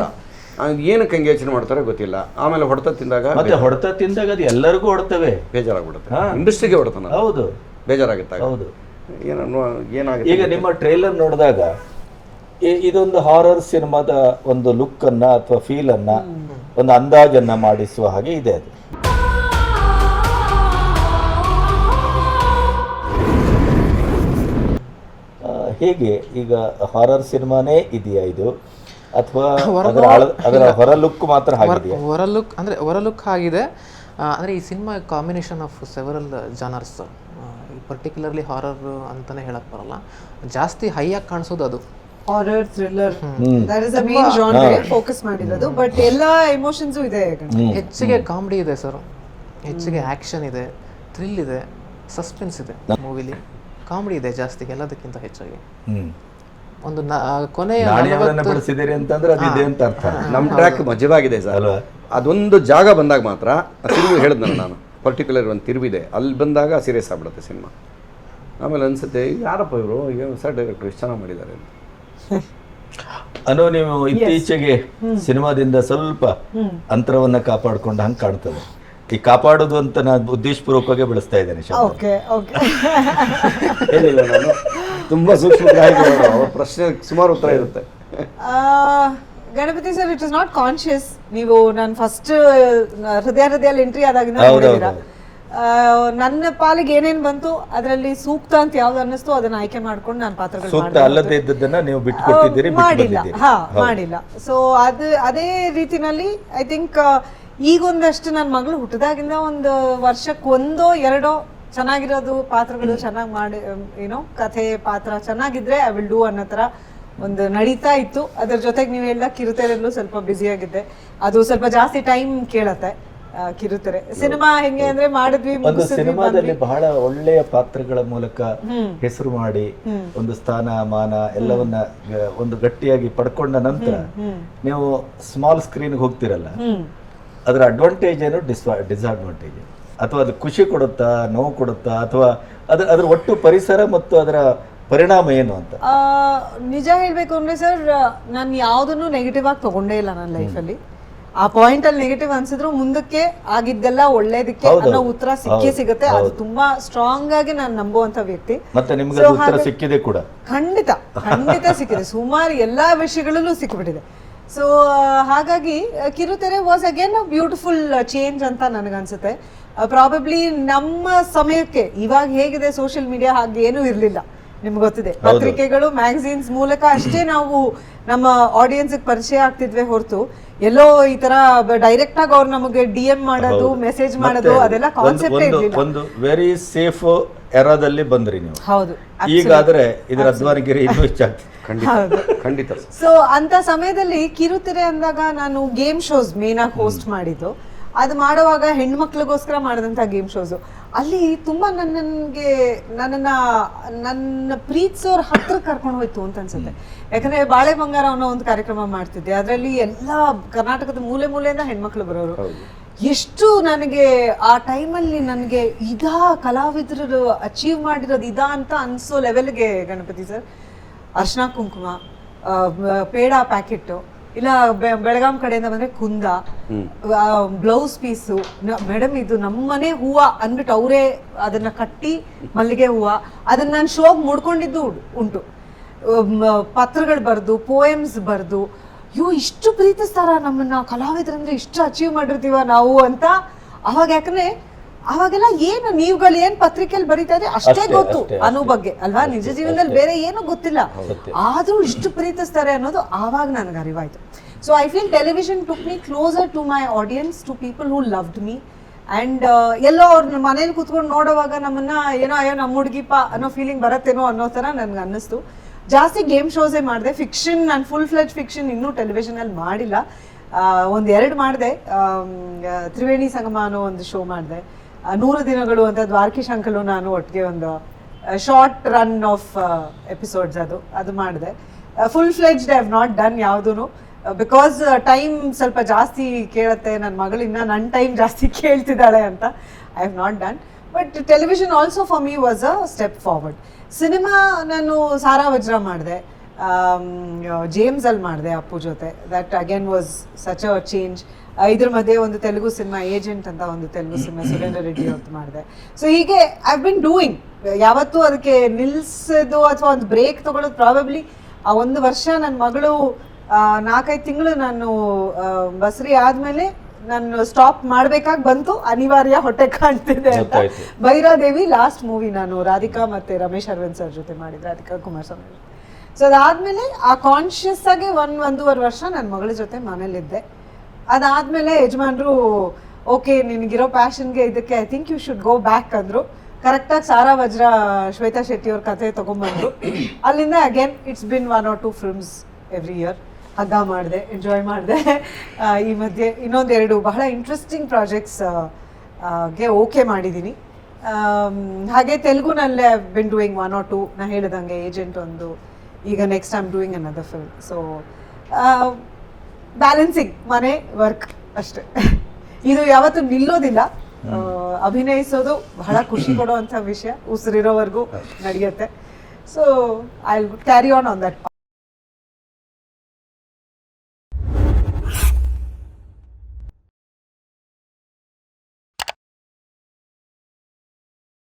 B: ಏನಕ್ಕೆ ಹಂಗೆ ಯೋಚನೆ ಮಾಡ್ತಾರೆ ಗೊತ್ತಿಲ್ಲ. ಆಮೇಲೆ ಹೊಡೆತ ತಿಂದಾಗ
D: ಮತ್ತೆ ಹೊಡೆತ ತಿಂದಾಗ ಅದು ಎಲ್ಲರಿಗೂ ಹೊಡ್ತವೆ.
B: ಬೇಜಾರಾಗ್ಬಿಡುತ್ತೆ.
D: ಹಾ.
B: ಇಂಡಸ್ಟ್ರಿಗೆ ಹೊಡೆತ
D: ಹೌದು.
B: ಬೇಜಾರಾಗುತ್ತೆ
D: ಹೌದು.
B: ಏನೋ ಏನಾಗುತ್ತೆ
D: ಈಗ ನಿಮ್ಮ ಟ್ರೈಲರ್ ನೋಡಿದಾಗ ಇದೊಂದು ಹಾರರ್ ಸಿನಿಮಾದ ಒಂದು ಲುಕ್ ಅನ್ನ ಅಥವಾ ಫೀಲ್ ಅನ್ನ ಒಂದು ಅಂದಾಜನ್ನ ಮಾಡಿಸುವ ಹಾಗೆ ಇದೆ ಅದು. ಹೇಗೆ ಈಗ ಹಾರರ್ ಸಿನಿಮಾನೇ ಇದೆಯಾ ಇದು? ಅಥವಾ ಅದರ ಅದರ ಹೊರ ಲುಕ್ ಮಾತ್ರ
F: ಹೊರ ಲುಕ್ ಅಂದರೆ ಹೊರ ಲುಕ್ ಆಗಿದೆ. ಅಂದ್ರೆ ಈ cinema combination of several genres particularly horror ಅಂತಾನೆ ಹೇಳಕ್ ಬರಲ್ಲ. ಜಾಸ್ತಿ ಹೈಯಾಗಿ ಕಾಣಿಸೋದು ಅದು.
A: Horror thriller that is a main genre focus ಮಾಡಿರೋದು ಬಟ್ ಎಲ್ಲಾ ಎಮೋಷನ್ಸ್ ಇದೆ
F: ಹೆಚ್ಚಿಗೆ ಕಾಮಿಡಿ ಇದೆ ಸರ್ ಹೆಚ್ಚಿಗೆ ಆಕ್ಷನ್ ಇದೆ ಥ್ರಿಲ್ ಇದೆ ಸಸ್ಪೆನ್ಸ್ ಇದೆ ಮೂವಿಲಿ ಕಾಮಿಡಿ ಇದೆ ಜಾಸ್ತಿ ಎಲ್ಲದಕ್ಕಿಂತ ಹೆಚ್ಚಾಗಿ. ಒಂದು ಕೊನೆಯ
D: ಅಂತಂದ್ರೆ
F: ಅದು
D: ಬಳಸಿದ್ದೀರಿ ಅಂತಂದ್ರೆ ಅದಿದೆ ಅಂತ ಅರ್ಥ.
B: ನಮ್ಮ ಟ್ರ್ಯಾಕ್ ಮಜವಾಗಿದೆ ಸರ್ ಅದೊಂದು ಜಾಗ ಬಂದಾಗ ಮಾತ್ರ ತಿರುಗಿ ಹೇಳಿದ್ನಲ್ಲ ನಾನು. ಪರ್ಟಿಕ್ಯುಲರ್ ಒಂದು ತಿರುವಿದೆ. ಅಲ್ಲಿ ಬಂದಾಗ ಸೀರಿಯಸ್ ಆಗ್ಬಿಡುತ್ತೆ ಸಿನಿಮಾ. ಆಮೇಲೆ ಅನ್ಸುತ್ತೆ ಯಾರಪ್ಪ ಇವರು? ಈಗ ಹೊಸ ಡೈರೆಕ್ಟರ್ ಎಷ್ಟು ಚೆನ್ನಾಗಿ ಮಾಡಿದ್ದಾರೆ ಅಂತ.
D: ಅನು ನೀವು ಇತ್ತೀಚೆಗೆ ಸಿನಿಮಾದಿಂದ ಸ್ವಲ್ಪ ಅಂತರವನ್ನ ಕಾಪಾಡ್ಕೊಂಡ ಹಂಗೆ ಕಾಣ್ತದೆ. ಈ ಕಾಪಾಡೋದು ಅಂತ ನಾನು ಉದ್ದೇಶಪೂರ್ವಕವಾಗಿ ಬೆಳೆಸ್ತಾ ಇದ್ದೇನೆ ಶಬ್ದ.
A: Okay okay.
B: ಹೇಳಿಲ್ಲ ನಾನು ತುಂಬ ಸೂಕ್ಷ್ಮ ಪ್ರಶ್ನೆ ಸುಮಾರು ಉತ್ತರ ಇರುತ್ತೆ.
A: Ganapathi sir it is not conscious ನೀವು ನಾನು ಫಸ್ಟ್ ಹೃದಯ ಹೃದಯಲ್ಲಿ ಎಂಟ್ರಿ
D: ಆದಾಗ
A: ನೋಡಿದ್ದೀರಾ? ನನ್ನ ಪಾಲಿಗೆ ಏನೇನ್ ಬಂತು ಅದರಲ್ಲಿ ಸೂಕ್ತ ಅಂತ ಯಾವ್ದು ಅನ್ನಿಸ್ತು ಅದನ್ನ ಆಯ್ಕೆ ಮಾಡ್ಕೊಂಡು ನಾನು ಪಾತ್ರಗಳು
D: ಸೂಕ್ತ. ಅಲ್ಲದೆ ಇದ್ದದ್ದನ್ನ ನೀವು ಬಿಟ್ಟುಕೊಟ್ಟಿದ್ದೀರಿ
A: ಮಾಡಿಲ್ಲ. ಹಾ ಮಾಡಿಲ್ಲ. ಸೊ ಅದು ಅದೇ ರೀತಿನಲ್ಲಿ ಐ ಥಿಂಕ್ ಈಗೊಂದಷ್ಟು ನನ್ನ ಮಗಳು ಹುಟ್ಟಿದಾಗಿಂದ ಒಂದು ವರ್ಷಕ್ಕೆ ಒಂದೋ ಎರಡೋ ಚೆನ್ನಾಗಿರೋದು ಪಾತ್ರಗಳು ಚೆನ್ನಾಗಿ ಮಾಡಿ ಏನೋ ಕಥೆ ಪಾತ್ರ ಚೆನ್ನಾಗಿದ್ರೆ ಐ ವಿಲ್ ಡೂ ಅನ್ನೋ ಥರ ಒಂದು ನಡೀತಾ ಇತ್ತು. ಅದ್ರ ಜೊತೆಗೆ ನೀವು ಎಲ್ಲ ಕಿರುತೆರೆಲ್ಲೂ ಸ್ವಲ್ಪ ಬ್ಯುಸಿ ಆಗಿದೆ ಅದು ಸ್ವಲ್ಪ ಜಾಸ್ತಿ ಟೈಮ್ ಕೇಳತ್ತೆ ಕಿರುತೆರೆ. ಸಿನಿಮಾ ಹೆಂಗೆ ಅಂದ್ರೆ ಮಾಡಿದ್ವಿ
D: ಒಂದು ಸಿನಿಮಾದಲ್ಲಿ ಬಹಳ ಒಳ್ಳೆಯ ಪಾತ್ರಗಳ ಮೂಲಕ ಹೆಸರು ಮಾಡಿ ಒಂದು ಸ್ಥಾನ ಮಾನ ಎಲ್ಲವನ್ನ ಒಂದು ಗಟ್ಟಿಯಾಗಿ ಪಡ್ಕೊಂಡ ನಂತರ ನೀವು ಸ್ಮಾಲ್ ಸ್ಕ್ರೀನ್ಗೆ ಹೋಗ್ತಿರಲ್ಲ ಅದರ ಅಡ್ವಾಂಟೇಜ್ ಏನು ಡಿಸ್ವಾ ಡಿಸ್ಅಡ್ವಾಂಟೇಜ್ ಅಥವಾ ಅದು ಖುಷಿ ಕೊಡುತ್ತಾ ನೋವು ಕೊಡುತ್ತಾ ಅಥವಾ ಅದ್ರ ಅದ್ರ ಒಟ್ಟು ಪರಿಸರ ಮತ್ತು ಅದರ ಪರಿಣಾಮ ಏನು ಅಂತ?
A: ನಿಜ ಹೇಳ್ಬೇಕು ಅಂದ್ರೆ ಸರ್ ನಾನು ಯಾವುದನ್ನು ನೆಗೆಟಿವ್ ಆಗಿ ತಗೊಂಡೇ ಇಲ್ಲ ನನ್ನ ಲೈಫಲ್ಲಿ ಆ ಪಾಯಿಂಟ್ ಅಲ್ಲಿ ನೆಗೆಟಿವ್ ಅನ್ಸಿದ್ರು ಮುಂದಕ್ಕೆ ಆಗಿದ್ದೆಲ್ಲ ಒಳ್ಳೇದಕ್ಕೆ ಅನ್ನೋ ಉತ್ತರ ಸಿಕ್ಕೇ ಸಿಗುತ್ತೆ. ಅದು ತುಂಬಾ ಸ್ಟ್ರಾಂಗ್ ಆಗಿ ನಾನು ನಂಬುವಂತ ವ್ಯಕ್ತಿ.
D: ಮತ್ತೆ ನಿಮ್ಗೆ ಉತ್ತರ ಸಿಕ್ಕಿದೆ ಕೂಡ.
A: ಖಂಡಿತ ಖಂಡಿತ ಸಿಕ್ಕಿದೆ. ಸುಮಾರು ಎಲ್ಲಾ ವಿಷಯಗಳಲ್ಲೂ ಸಿಕ್ಬಿಟ್ಟಿದೆ. ಸೊ ಹಾಗಾಗಿ ಕಿರುತೆರೆ was again a beautiful change ಅಂತ ನನಗನ್ಸುತ್ತೆ ಪ್ರಾಬಬ್ಲಿ ನಮ್ಮ ಸಮಯಕ್ಕೆ ಇವಾಗ ಹೇಗಿದೆ ಸೋಷಿಯಲ್ ಮೀಡಿಯಾ ಹಾಗೆ ಏನೂ ಇರಲಿಲ್ಲ. ನಿಮ್ಗೆ ಗೊತ್ತಿದೆ. ಪತ್ರಿಕೆಗಳು ಮ್ಯಾಗಝೀನ್ಸ್ ಮೂಲಕ ಅಷ್ಟೇ ನಾವು ನಮ್ಮ ಆಡಿಯನ್ಸ್ ಪರಿಚಯ ಆಗ್ತಿದ್ವಿ ಹೊರತು. ಎಲ್ಲೋ ಈ ತರ ಡೈರೆಕ್ಟ್ ಆಗಿ ಅವ್ರು ನಮಗೆ ಡಿ ಎಂ ಮಾಡೋದು ಮೆಸೇಜ್ ಮಾಡೋದು ಅದೆಲ್ಲ ಕಾನ್ಸೆಪ್ಟ್
D: ಒಂದು- ಒಂದು ವೆರಿ ಸೇಫ್ ಎರಾದಲ್ಲಿ ಬಂದ್ರಿ ನೀವು.
A: ಹೌದು.
D: ಈಗಾದ್ರೆ ಇದರ ಅಧ್ವಾನಗಿರಿ ಇನ್ನೂ ಹೆಚ್ಚಾಗ್ತದೆ
B: ಖಂಡಿತ
A: ಹೌದು.
B: ಖಂಡಿತ. ಸರ್
A: ಸೊ ಅಂತ ಸಮಯದಲ್ಲಿ ಕಿರುತೆರೆ ಅಂದಾಗ ನಾನು ಗೇಮ್ ಶೋಸ್ ಮೇನ್ ಆಗಿ ಹೋಸ್ಟ್ ಮಾಡಿದ್ದು. ಅದು ಮಾಡುವಾಗ ಹೆಣ್ಮಕ್ಳಿಗೋಸ್ಕರ ಮಾಡಿದಂಥ ಗೇಮ್ ಶೋಸು ಅಲ್ಲಿ ತುಂಬಾ ನನ್ನನ್ಗೆ ನನ್ನನ್ನ ನನ್ನ ಪ್ರೀತಿಸೋರ ಹತ್ರ ಕರ್ಕೊಂಡು ಹೋಯ್ತು ಅಂತ ಅನ್ಸುತ್ತೆ. ಯಾಕಂದ್ರೆ ಬಾಳೆ ಬಂಗಾರ ಅನ್ನೋ ಒಂದು ಕಾರ್ಯಕ್ರಮ ಮಾಡ್ತಿದ್ದೆ. ಅದರಲ್ಲಿ ಎಲ್ಲಾ ಕರ್ನಾಟಕದ ಮೂಲೆ ಮೂಲೆಯಿಂದ ಹೆಣ್ಮಕ್ಳು ಬರೋರು. ಎಷ್ಟು ನನಗೆ ಆ ಟೈಮಲ್ಲಿ ನನಗೆ ಇದಾ ಕಲಾವಿದರು ಅಚೀವ್ ಮಾಡಿರೋದು ಇದಾ ಅಂತ ಅನ್ಸೋ ಲೆವೆಲ್ಗೆ ಗಣಪತಿ ಸರ್. ಅರ್ಶನ ಕುಂಕುಮ ಪೇಡ ಪ್ಯಾಕೆಟ್ ಇಲ್ಲ ಬೆಳಗಾಂ ಕಡೆಯಿಂದ ಬಂದ್ರೆ ಕುಂದ ಬ್ಲೌಸ್ ಪೀಸು ಮೇಡಮ್ ಇದು ನಮ್ಮನೆ ಹೂವ ಅಂದ್ಬಿಟ್ಟು ಅವರೇ ಅದನ್ನ ಕಟ್ಟಿ ಮಲ್ಲಿಗೆ ಹೂವ ಅದನ್ನ ನಾನು ಶೋಗ್ ಮುಡ್ಕೊಂಡಿದ್ದು ಉಂಟು- ಉಂಟು. ಪತ್ರಗಳು ಬರ್ದು ಪೋಯಮ್ಸ್ ಬರ್ದು ಇವು ಇಷ್ಟು ಪ್ರೀತಿಸ್ತಾರ ನಮ್ಮನ್ನ ಕಲಾವಿದ್ರಂದ್ರೆ ಇಷ್ಟು ಅಚೀವ್ ಮಾಡಿರ್ತೀವ ನಾವು ಅಂತ ಅವಾಗ ಯಾಕಂದ್ರೆ ಅವಾಗೆಲ್ಲ ಏನು ನೀವುಗಳು ಏನ್ ಪತ್ರಿಕೆಯಲ್ಲಿ ಬರೀತಾ ಇದ್ರೆ? ಅಷ್ಟೇ ಗೊತ್ತು
D: ಅನು
A: ಅನ್ನೋ ಬಗ್ಗೆ ಅಲ್ವಾ? ನಿಜ ಜೀವನದಲ್ಲಿ ಬೇರೆ ಏನು ಗೊತ್ತಿಲ್ಲ. ಆದ್ರೂ ಇಷ್ಟು ಪ್ರೀತಿಸ್ತಾರೆ ಅನ್ನೋದು ಆವಾಗ ನನಗೆ ಅರಿವಾಯ್ತು. So I feel television took me closer to my audience to people who loved me and ಎಲ್ಲೋ ಅವ್ರ ಮನೇಲಿ ಕುತ್ಕೊಂಡು ನೋಡೋವಾಗ ನಮ್ಮನ್ನ ಏನೋ ಅಯ್ಯೋ ನಮ್ಮ ಹುಡುಗಿಪ್ಪ ಅನ್ನೋ ಫೀಲಿಂಗ್ ಬರತ್ತೇನೋ ಅನ್ನೋ ಥರ ನನ್ಗೆ ಅನ್ನಿಸ್ತು. ಜಾಸ್ತಿ ಗೇಮ್ ಶೋಸೇ ಮಾಡಿದೆ. ಫಿಕ್ಷನ್ ನಾನು ಫುಲ್ ಫ್ಲೆಜ್ ಫಿಕ್ಷನ್ ಇನ್ನೂ ಟೆಲಿವಿಷನಲ್ಲಿ ಮಾಡಿಲ್ಲ. ಒಂದು ಎರಡು ಮಾಡಿದೆ. ತ್ರಿವೇಣಿ ಸಂಗಮ ಅನ್ನೋ ಒಂದು ಶೋ ಮಾಡಿದೆ. ನೂರು ದಿನಗಳು ಅಂತ ದ್ವಾರಕಿ ಶಂಕಲು ನಾನು ಒಟ್ಟಿಗೆ ಒಂದು ಶಾರ್ಟ್ ರನ್ ಆಫ್ ಎಪಿಸೋಡ್ಸ್ ಅದು ಅದು ಮಾಡಿದೆ. Full fledged I have not done ಯಾವುದೂ ಬಿಕಾಸ್ ಟೈಮ್ ಸ್ವಲ್ಪ ಜಾಸ್ತಿ ಕೇಳುತ್ತೆ ನನ್ನ ಮಗಳಿನ್ನ ನನ್ನ ಟೈಮ್ ಜಾಸ್ತಿ ಕೇಳ್ತಿದ್ದಾಳೆ ಅಂತ I have not done but television also for me was a step forward cinema ನಾನು ಸಾರಾ ವಜ್ರ ಮಾಡಿದೆ. ಜೇಮ್ಸ್ ಅಲ್ಲಿ ಮಾಡಿದೆ ಅಪ್ಪು ಜೊತೆ. That again was such a change ಇದ್ರ ಮಧ್ಯೆ ಒಂದು ತೆಲುಗು ಸಿನಿಮಾ ಏಜೆಂಟ್ ಅಂತ ಒಂದು ತೆಲುಗು ಸಿನಿಮಾ ಸುರೇಂದ್ರ ರೆಡ್ಡಿ ಅವ್ರದ್ದು ಮಾಡಿದೆ. ಸೊ ಹೀಗೆ ಐ ಬಿನ್ ಡೂಯಿಂಗ್ ಯಾವತ್ತೂ ಅದಕ್ಕೆ ನಿಲ್ಸೋದು ಅಥವಾ ಒಂದು ಬ್ರೇಕ್ ತಗೊಳ್ಳೋದು ಪ್ರಾಬಬ್ಲಿ ಆ ಒಂದು ವರ್ಷ ನನ್ನ ಮಗಳು ನಾಲ್ಕೈದು ತಿಂಗಳು ನಾನು ಬಸರಿ ಆದ್ಮೇಲೆ ನಾನು ಸ್ಟಾಪ್ ಮಾಡ್ಬೇಕಾಗಿ ಬಂತು. ಅನಿವಾರ್ಯ ಹೊಟ್ಟೆ ಕಾಣ್ತಿದೆ ಅಂತ. ಭೈರಾದೇವಿ ಲಾಸ್ಟ್ ಮೂವಿ ನಾನು ರಾಧಿಕಾ ಮತ್ತೆ ರಮೇಶ್ ಅರವಿಂದ್ ಸರ್ ಜೊತೆ ಮಾಡಿದ್ದೆ ರಾಧಿಕಾ ಕುಮಾರಸ್ವಾಮಿ ಸೊ ಅದಾದ್ಮೇಲೆ ಆ ಕಾನ್ಶಿಯಸ್ ಆಗಿ ಒಂದ್ ಒಂದೂವರೆ ವರ್ಷ ನನ್ನ ಮಗಳ ಜೊತೆ ಮನೇಲಿದ್ದೆ. ಅದಾದ್ಮೇಲೆ ಯಜಮಾನ್ರು ಓಕೆ ನಿನಗಿರೋ ಪ್ಯಾಷನ್ಗೆ ಇದಕ್ಕೆ I think you should go back ಅಂದ್ರು. ಕರೆಕ್ಟಾಗಿ ಸಾರಾ ವಜ್ರ ಶ್ವೇತಾ ಶೆಟ್ಟಿ ಅವ್ರ ಕತೆ ತಗೊಂಡ್ಬಂದ್ರು ಅಲ್ಲಿಂದ again it's been one or two films every year ಹಗ್ಗ ಮಾಡಿದೆ ಎಂಜಾಯ್ ಮಾಡಿದೆ. ಈ ಮಧ್ಯೆ ಇನ್ನೊಂದೆರಡು ಬಹಳ ಇಂಟ್ರೆಸ್ಟಿಂಗ್ ಪ್ರಾಜೆಕ್ಟ್ಸ್ಗೆ ಓಕೆ ಮಾಡಿದ್ದೀನಿ ಆಮ್, ಹಾಗೆ ತೆಲುಗುನಲ್ಲೇ been doing one or two ನಾ ಹೇಳಿದಂಗೆ ಏಜೆಂಟ್ ಒಂದು. ಈಗ next I'm doing another film so balancing ಮನೆ ವರ್ಕ್ ಅಷ್ಟೇ. ಇದು ಯಾವತ್ತೂ ನಿಲ್ಲೋದಿಲ್ಲ. ಅಭಿನಯಿಸೋದು ಬಹಳ ಖುಷಿ ಕೊಡುವಂತ ವಿಷಯ. ಉಸಿರಿರೋವರೆಗೂ ನಡೆಯುತ್ತೆ. So I carry on on that